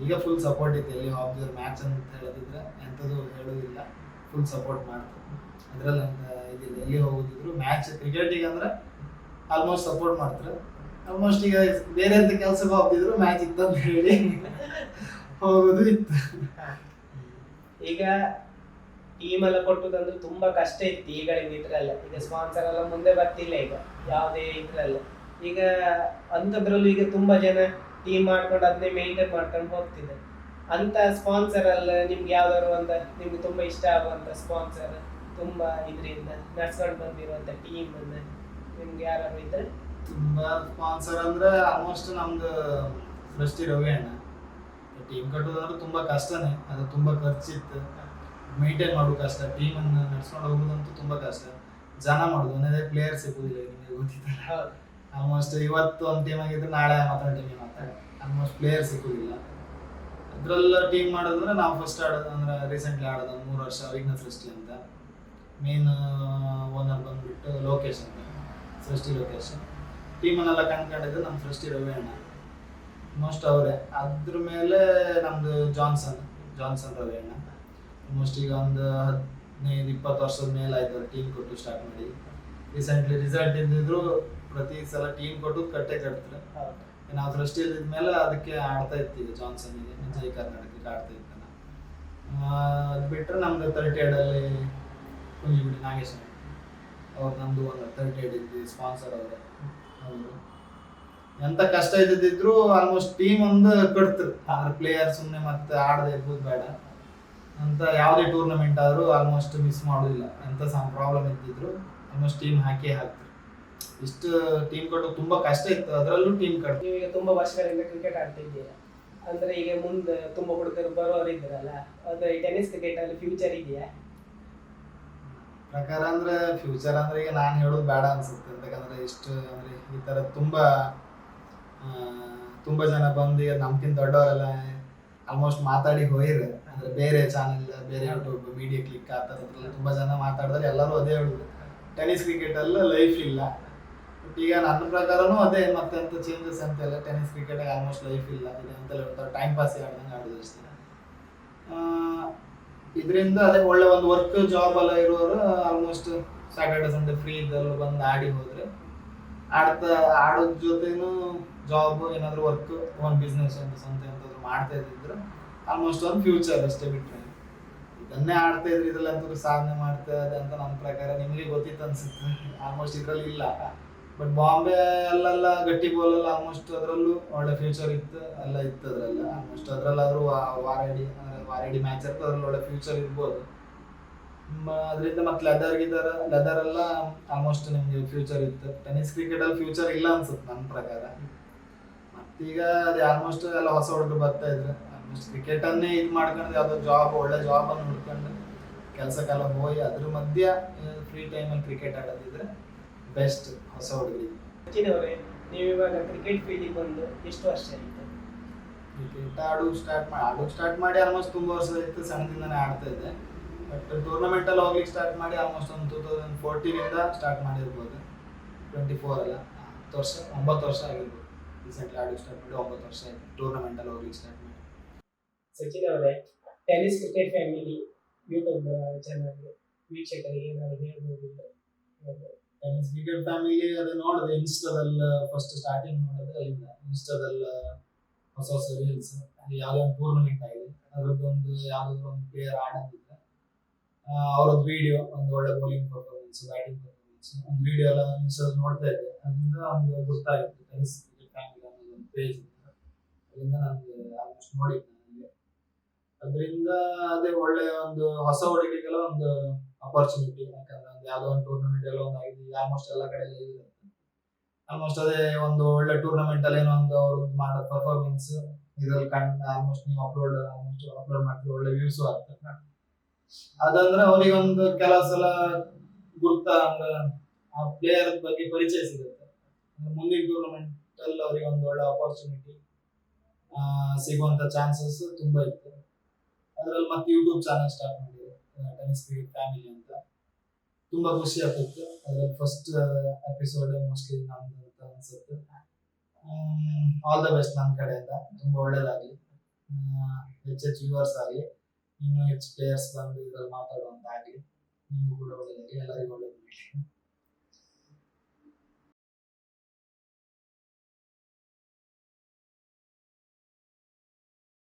ಈಗ ಫುಲ್ ಸಪೋರ್ಟ್ ಇತ್ತು ಎಲ್ಲಿ ಹೋಗ್ತಿದ್ರು ಮ್ಯಾಚ್ ಅಂತ ಹೇಳೋದಿದ್ರೆ ಎಂಥದ್ದು ಹೇಳೋದಿಲ್ಲ. ಫುಲ್ ಸಪೋರ್ಟ್ ಮಾಡ್ತಾರೆ. ಅದರಲ್ಲಿ ಇದಿಲ್ಲ ಎಲ್ಲಿ ಹೋಗೋದಿದ್ರು ಮ್ಯಾಚ್ ಕ್ರಿಕೆಟಿಗೆ ಅಂದ್ರೆ ಆಲ್ಮೋಸ್ಟ್ ಸಪೋರ್ಟ್ ಮಾಡ್ತಾರೆ. ಆಲ್ಮೋಸ್ಟ್ ಈಗ ಬೇರೆ ಅಂತ ಕೆಲಸಕ್ಕೆ ಹೋಗ್ತಿದ್ರು ಮ್ಯಾಚ್ ಇತ್ತಂತ ಹೇಳಿ ಹೋಗೋದು ಇತ್ತು. ಈಗ ಟೀಮ್ ಎಲ್ಲ ಕೊಟ್ಟುದಂದ್ರೆ ತುಂಬಾ ಕಷ್ಟ ಇತ್ತು. ಈಗ ಇದ್ರಲ್ಲ. ಈಗ ಸ್ಪಾನ್ಸರ್ ಎಲ್ಲ ಮುಂದೆ ಬರ್ತಿಲ್ಲ ಈಗ. ಯಾವುದೇ ಇದ್ರಲ್ಲ. ಈಗ ಅಂಥದ್ರಲ್ಲೂ ಈಗ ತುಂಬ ಜನ ಟೀಮ್ ಮಾಡ್ಕೊಂಡು ಅದನ್ನೇ ಮೇಂಟೈನ್ ಮಾಡ್ಕೊಂಡು ಹೋಗ್ತಿದ್ದಾರೆ. ಅಂತ ಸ್ಪಾನ್ಸರ್ ಅಲ್ಲ ನಿಮ್ಗೆ ಯಾವ್ದಾದ್ರು ಅಂತ ನಿಮ್ಗೆ ತುಂಬ ಇಷ್ಟ ಆಗುವಂತ ಸ್ಪಾನ್ಸರ್ ತುಂಬ ಇದರಿಂದ ನಡ್ಸ್ಕೊಂಡು ಬಂದಿರುವಂತ ಟೀಮ್ ನಿಮ್ಗೆ ಯಾರು ಇದ್ರೆ? ತುಂಬಾ ಸ್ಪಾನ್ಸರ್ ಅಂದ್ರೆ ಆಲ್ಮೋಸ್ಟ್ ನಮ್ದು ಸೃಷ್ಟಿ ರವಿ ಅಣ್ಣ. ಟೀಮ್ ಕಟ್ಟೋದಂದ್ರೆ ತುಂಬಾ ಕಷ್ಟನೇ ಅದು ತುಂಬಾ ಖರ್ಚಿತ್ತು. ಮೇಂಟೈನ್ ಮಾಡೋದು ಕಷ್ಟ ಟೀಮ್ ಅನ್ನ ನಡ್ಸ್ಕೊಂಡು ಹೋಗೋದಂತೂ ತುಂಬಾ ಕಷ್ಟ. ಜನ ಮಾಡೋದು ಅನ್ನೋದೇ ಪ್ಲೇಯರ್ ಸಿಗೋದಿಲ್ಲ ನಿಮಗೆ ಗೊತ್ತಿತ್ತಲ್ಲ. ಹೌದು. ಆಲ್ಮೋಸ್ಟ್ ಇವತ್ತು ಒಂದು ಟೀಮ್ ಆಗಿದ್ರೆ ನಾಳೆ ಮತ್ತೊಂದು ಟೀಮ್ ಮಾತಾಡಿ ಆಲ್ಮೋಸ್ಟ್ ಪ್ಲೇಯರ್ ಸಿಗೋದಿಲ್ಲ ಅದರಲ್ಲ ಟೀಮ್ ಮಾಡೋದಂದ್ರೆ ನಾವು ಫಸ್ಟ್ ಆಡೋದು ಅಂದ್ರೆ ರೀಸೆಂಟ್ಲಿ ಆಡೋದು ಮೂರು ವರ್ಷ ವಿಘ್ನ ಸೃಷ್ಟಿ ಅಂತ. ಮೇನ್ ಓನರ್ ಬಂದ್ಬಿಟ್ಟು ಲೋಕೇಶ್ ಅಂತ. ಸೃಷ್ಟಿ ಲೋಕೇಶ್ ಟೀಮನ್ನೆಲ್ಲ ಕಂಡ್ಕೊಂಡಿದ್ದು ನಮ್ಮ ಸೃಷ್ಟಿ ರವಿ ಅಣ್ಣ. ಮೋಸ್ಟ್ ಅವರೇ. ಅದ್ರ ಮೇಲೆ ನಮ್ದು ಜಾನ್ಸನ್ ಜಾನ್ಸನ್ ರವಿ ಅಣ್ಣ. ಮೋಸ್ಟ್ ಈಗ ಒಂದು ಹದಿನೈದು ಇಪ್ಪತ್ತು ವರ್ಷದ ಮೇಲೆ ಆಯ್ತು ಟೀಮ್ ಕೊಟ್ಟು ಸ್ಟಾರ್ಟ್ ಮಾಡಿ. ರೀಸೆಂಟ್ಲಿ ರಿಸಲ್ಟ್ ಇದ್ದಿದ್ರು ಪ್ರತಿ ಸಲ ಟೀಮ್ ಕೊಟ್ಟು ಕಟ್ಟೆ ಕಟ್ತಾರೆ. ನಾವು ದೃಷ್ಟಿಯಲ್ಲಿ ಇದ್ಮೇಲೆ ಅದಕ್ಕೆ ಆಡ್ತಾ ಇರ್ತೀವಿ ಜಾನ್ಸನ್ಗೆ ಜೈ ಕರ್ನಾಟಕಕ್ಕೆ ಆಡ್ತಾ ಇರ್ತಾನೆ. ಅದು ಬಿಟ್ಟರೆ ನಮ್ದು ತರ್ಟಿ ಏಡಲ್ಲಿ ಕುಂಜಿಗುಡಿ ನಾಗೇಶ್ ಅವ್ರು ನಮ್ದು ಒಂದು ತರ್ಟಿ ಏಡ್ ಇದ್ವಿ ಸ್ಪಾನ್ಸರ್ ಅವರು. ಅವರು ಎಂತ ಕಷ್ಟ ಇದ್ದಿದ್ರು ಆಲ್ಮೋಸ್ಟ್ ಟೀಮ್ ಒಂದು ಕಟ್ತರು ಅಂದ್ರೆ ಪ್ಲೇಯರ್ ಸುಮ್ಮನೆ ಮತ್ತೆ ಆಡದೆ ಇರ್ಬೋದು ಬೇಡ. ಅಂತ ಯಾವುದೇ ಟೂರ್ನಮೆಂಟ್ ಆದರೂ ಆಲ್ಮೋಸ್ಟ್ ಮಿಸ್ ಮಾಡೋದಿಲ್ಲ. ಎಂತ ಸಹ ಪ್ರಾಬ್ಲಮ್ ಇದ್ದಿದ್ರು ಆಲ್ಮೋಸ್ಟ್ ಟೀಮ್ ಹಾಕಿ ಹಾಕ್ತಾರೆ. ಇಷ್ಟು ಟೀಮ್ ಕಟ್ಟೋದು ತುಂಬಾ ಕಷ್ಟ ಇತ್ತು. ಅದರಲ್ಲೂ ಟೀಮ್ ಕಟ್ ನೀವು ಈಗ ತುಂಬಾ ವರ್ಷಗಳಿಂದ ಕ್ರಿಕೆಟ್ ಆಡ್ತಾ ಇದ್ದೀರಾ ಅಂದ್ರೆ ಈಗ ಮುಂದೆ ತುಂಬಾ ಹುಡುಗರು ಬರೋರು ಇದ್ದಾರಲ್ಲ ಅದು ಟೆನ್ನಿಸ್ ಕ್ರಿಕೆಟ್ ಅಲ್ಲಿ ಫ್ಯೂಚರ್ ಇದೆಯಾ? ಪ್ರಕಾರ ಅಂದ್ರೆ ಫ್ಯೂಚರ್ ಅಂದ್ರೆ ಈಗ ನಾನು ಹೇಳೋದು ಬೇಡ ಅನ್ಸುತ್ತೆ. ಯಾಕಂದ್ರೆ ಇಷ್ಟು ಅಂದ್ರೆ ಈ ತರ ತುಂಬಾ ತುಂಬಾ ಜನ ಬಂದು ಈಗ ನಮ್ಗಿಂತ ದೊಡ್ಡವರೆಲ್ಲ ಆಲ್ಮೋಸ್ಟ್ ಮಾತಾಡಿ ಹೋಯ್ರೆ. ಅಂದ್ರೆ ಬೇರೆ ಚಾನೆಲ್ ಬೇರೆ ಯೂಟ್ಯೂಬ್ ಮೀಡಿಯಾ ಕ್ಲಿಕ್ ಆ ಥರದ್ರೆಲ್ಲ ತುಂಬಾ ಜನ ಮಾತಾಡಿದ್ರೆ. ಎಲ್ಲರೂ ಅದೇ ಹೇಳುದು. ಟೆನ್ನಿಸ್ ಕ್ರಿಕೆಟ್ ಅಲ್ಲ ಲೈಫ್ ಇಲ್ಲ. ಈಗ ನನ್ನ ಪ್ರಕಾರನು ಅದೇ ಮತ್ತೆ ಅಂತ ಚೇಂಜಸ್ ಅಂತೆಲ್ಲ ಟೆನ್ನಿಸ್ ಕ್ರಿಕೆಟ್ ಆಲ್ಮೋಸ್ಟ್ ಲೈಫ್ ಇಲ್ಲ. ಇದೆ ಅಂತೆಲ್ಲ ಟೈಮ್ ಪಾಸ್ ಆಡ್ದಂಗೆ ಆಡೋದು ಅಷ್ಟೇ. ಇದರಿಂದ ಅದೇ ಒಳ್ಳೆ ಒಂದು ವರ್ಕ್ ಜಾಬ್ ಎಲ್ಲ ಇರೋರು ಆಲ್ಮೋಸ್ಟ್ ಸ್ಯಾಟರ್ಡೆ ಸಂಡೇ ಫ್ರೀ ಇದ್ದಲ್ಲೂ ಬಂದು ಆಡಿ ಹೋದ್ರೆ, ಆಡ್ತಾ, ಆಡೋದ್ ಜೊತೆನೂ ಜಾಬ್ ಏನಾದ್ರು ವರ್ಕ್ ಒಂದು ಬಿಸ್ನೆಸ್ ಅಂತ ಸ್ವಂತ ಎಂತಾದ್ರು ಮಾಡ್ತಾ ಇದ್ದಿದ್ರು ಆಲ್ಮೋಸ್ಟ್ ಒಂದು ಫ್ಯೂಚರ್ ಅಷ್ಟೇ ಬಿಟ್ಟರೆ ಇದನ್ನೇ ಆಡ್ತಾ ಇದ್ರಿ ಇದ್ರಲ್ಲಂತೂ ಸಾಧನೆ ಮಾಡ್ತಾ ಇದೆ ಅಂತ ನನ್ನ ಪ್ರಕಾರ ನಿಮಗೆ ಗೊತ್ತಿತ್ತು ಅನ್ಸುತ್ತೆ. ಆಲ್ಮೋಸ್ಟ್ ಇದ್ರಲ್ಲಿ ಇಲ್ಲ. ಬಟ್ ಬಾಂಬೆ ಅಲ್ಲೆಲ್ಲ, ಗಟ್ಟಿ ಬೋಲಲ್ಲಿ ಆಲ್ಮೋಸ್ಟ್ ಅದರಲ್ಲೂ ಒಳ್ಳೆ ಫ್ಯೂಚರ್ ಇತ್ತು, ಎಲ್ಲ ಇತ್ತು ಅದರಲ್ಲ. ಆಲ್ಮೋಸ್ಟ್ ಅದರಲ್ಲಾದ್ರೂ ವಾರಡಿ ವಾರಡಿ ಮ್ಯಾಚ್ ಇರ್ತದೆ, ಅದ್ರಲ್ಲಿ ಒಳ್ಳೆ ಫ್ಯೂಚರ್ ಇರ್ಬೋದು. ಅದರಿಂದ ಮತ್ತೆ ಲೆದರ್ ಗಿದರ್ ಲೆದರ್ ಎಲ್ಲ ಆಲ್ಮೋಸ್ಟ್ ನಿಮಗೆ ಫ್ಯೂಚರ್ ಇತ್ತು. ಕ್ರಿಕೆಟ್ ಅಲ್ಲಿ ಫ್ಯೂಚರ್ ಇಲ್ಲ ಅನ್ಸುತ್ತೆ ನನ್ನ ಪ್ರಕಾರ. ಮತ್ತೀಗ ಅದು ಆಲ್ಮೋಸ್ಟ್ ಎಲ್ಲ ಹೊಸ ಹುಡುಗರು ಬರ್ತಾ ಇದ್ರು. ಆಲ್ಮೋಸ್ಟ್ ಕ್ರಿಕೆಟ್ ಅನ್ನೇ ಇದು ಮಾಡ್ಕೊಂಡು ಯಾವುದೋ ಜಾಬ್ ಒಳ್ಳೆ ಜಾಬ್ ಅನ್ನು ಹುಡ್ಕೊಂಡು ಕಾಲ ಹೋಗಿ ಅದ್ರ ಮಧ್ಯ ಫ್ರೀ ಟೈಮಲ್ಲಿ ಕ್ರಿಕೆಟ್ ಆಡೋದಿದ್ರೆ ಬೆಸ್ಟ್ ಹೊಸ ಹುಡುಗರಿಗೆ. ಸಚಿನವರೇ ನೀವು ಇವಾಗ ಕ್ರಿಕೆಟ್ ಫೀಲ್ಡಿಗೆ ಬಂದು ಎಷ್ಟು ವರ್ಷ ಆಯ್ತು? ಕ್ರಿಕೆಟ್ ಆಡು ಸ್ಟಾರ್ಟ್ ಮಾಡಿ ಆಡೋಕೆ ಸ್ಟಾರ್ಟ್ ಮಾಡಿ ಆಲ್ಮೋಸ್ಟ್ ತುಂಬ ವರ್ಷ ಇತ್ತು ಸಣ್ಣದಿಂದನೇ ಆಡ್ತಾ ಇದ್ದೆ. ಬಟ್ ಟೂರ್ನಮೆಂಟ್ ಅಲ್ಲಿ ಹೋಗ್ಲಿಕ್ಕೆ ಸ್ಟಾರ್ಟ್ ಮಾಡಿ ಆಲ್ಮೋಸ್ಟ್ ಒಂದು ಟೂ ತೌಸಂಡ್ ಫೋರ್ಟೀನಿಂದ ಸ್ಟಾರ್ಟ್ ಮಾಡಿರ್ಬೋದು. ಟ್ವೆಂಟಿ ಫೋರ್ ಅಲ್ಲ ಹತ್ತು ವರ್ಷ ಒಂಬತ್ತು ವರ್ಷ ಆಗಿರ್ಬೋದು. ರೀಸೆಂಟ್ಲಿ ಆಡೋಕ್ಕೆ ಸ್ಟಾರ್ಟ್ ಮಾಡಿ ಒಂಬತ್ತು ವರ್ಷ ಆಯಿತು ಟೂರ್ನಮೆಂಟಲ್ಲಿ ಹೋಗ್ಲಿಕ್ಕೆ ಸ್ಟಾರ್ಟ್ ಮಾಡಿ. ಸಚಿನ್ ಅವರೇ tennis cricket family YouTube channel ವೀಕ್ಷಕರಿಗೆ ಏನಾದರೂ ಹೇಳ್ಬೋದು ಕ್ರಿಕೆಟ್ ಫ್ಯಾಮಿಲಿ ಅದು ನೋಡಿದೆ ಇನ್ಸ್ಟಾದಲ್ಲ ಫಸ್ಟ್ ಸ್ಟಾರ್ಟಿಂಗ್ ನೋಡಿದ್ರೆ ಅಲ್ಲಿಂದ ಇನ್ಸ್ಟಾದಲ್ಲ ಹೊಸ ಹೊಸ ರೀಲ್ಸ್ ಯಾವುದೇ ಒಂದು ಟೂರ್ನಮೆಂಟ್ ಆಗಲಿ ಅದ್ರದ್ದೊಂದು ಯಾವುದಾದ್ರು ಒಂದು ಪ್ಲೇಯರ್ ಆಡೋದಿದ್ರೆ ಅವ್ರದ್ದು ವಿಡಿಯೋ ಒಂದು ಒಳ್ಳೆ ಬೌಲಿಂಗ್ ಪರ್ಫಾರ್ಮೆನ್ಸ್ ಬ್ಯಾಟಿಂಗ್ ಪರ್ಫಾರ್ಮೆನ್ಸ್ ಒಂದು ವಿಡಿಯೋ ಎಲ್ಲ ಇನ್ಸ್ಟಾದಲ್ಲಿ ನೋಡ್ತಾ ಇದ್ದೆ. ಅದರಿಂದ ಒಂದು ಗೊತ್ತಾಗಿತ್ತು ಟೆನ್ನಿಸ್ ಕ್ರಿಕೆಟ್ ಫ್ಯಾಮಿಲಿ ಅನ್ನೋದು ಒಂದು ಪೇಜ್ ಅದರಿಂದ ನನಗೆ ಆಲ್ಮೋಸ್ಟ್ ನೋಡಿದ್ದೆ. ಅದರಿಂದ ಅದೇ ಒಳ್ಳೆ ಒಂದು ಹೊಸ ಹುಡುಗಿಗೆಲ್ಲ ಒಂದು ಅಪರ್ಚುನಿಟಿ ಯಾಕಂದ್ರೆ ಒಂದು ಯಾವುದೋ ಒಂದು ಟೂರ್ನಮೆಂಟ್ ಎಲ್ಲ ಒಂದು ಆಗಿದೆ. ಆಲ್ಮೋಸ್ಟ್ ಎಲ್ಲ ಕಡೆ ಇದೆ. ಆಲ್ಮೋಸ್ಟ್ ಅದೇ ಒಂದು ಒಳ್ಳೆ ಟೂರ್ನಮೆಂಟ್ ಅಲ್ಲಿ ಏನೋ ಒಂದು ಅವ್ರು ಮಾಡೋ ಪರ್ಫಾರ್ಮೆನ್ಸ್ ಇದ್ರಲ್ಲಿ ಕಂಡ ಆಲ್ಮೋಸ್ಟ್ ನೀವು ಅಪ್ಲೋಡ್ ಆಲ್ಮೋಸ್ಟ್ ಅಪ್ಲೋಡ್ ಮಾಡ್ತೀವಿ ಒಳ್ಳೆ ವ್ಯೂಸ್ ಆಗ್ತದೆ. ಅದಂದ್ರೆ ಅವರಿಗೆ ಒಂದು ಕೆಲವು ಸಲ ಗುರ್ತ ಅಂದ್ರೆ ಆ ಪ್ಲೇಯರ್ ಬಗ್ಗೆ ಪರಿಚಯ ಸಿಗುತ್ತೆ. ಮುಂದಿನ ಟೂರ್ನಮೆಂಟ್ ಅಲ್ಲಿ ಅವರಿಗೆ ಒಂದು ಒಳ್ಳೆ ಅಪರ್ಚುನಿಟಿ ಸಿಗುವಂತ ಚಾನ್ಸಸ್ ತುಂಬಾ ಇತ್ತು ಅದ್ರಲ್ಲಿ ಮತ್ತೆ ಯೂಟ್ಯೂಬ್ ಚಾನಲ್ ಸ್ಟಾರ್ಟ್ ಮಾಡಿದ್ರು. ಟೆನಿಸ್ ಫ್ಯಾಮಿಲಿ ಅಂತ. ತುಂಬಾ ಖುಷಿ ಆಗ್ತಿತ್ತು. ಅದ್ರಲ್ಲಿ ಫಸ್ಟ್ ಎಪಿಸೋಡ್ ಮೋಸ್ಟ್ಲಿ ನಂದು ಅಂತ ಅನ್ಸುತ್ತೆ. ಆಲ್ ದ ಬೆಸ್ಟ್ ನನ್ನ ಕಡೆಯಿಂದ ತುಂಬಾ ಒಳ್ಳೇದಾಗ್ಲಿ. ಹೆಚ್ಚು ವ್ಯೂವರ್ಸ್ ಆಗಲಿ, ಇನ್ನೂ ಹೆಚ್ಚು ಪ್ಲೇಯರ್ಸ್ ಬಂದು ಇದ್ರಲ್ಲಿ ಮಾತಾಡುವಂತ ಆಗಲಿ ನಿಮಗೂ ಕೂಡ ಒಳ್ಳೇದಾಗಲಿ. ಎಲ್ಲರಿಗೂ ಒಳ್ಳೇದಾಗಲಿ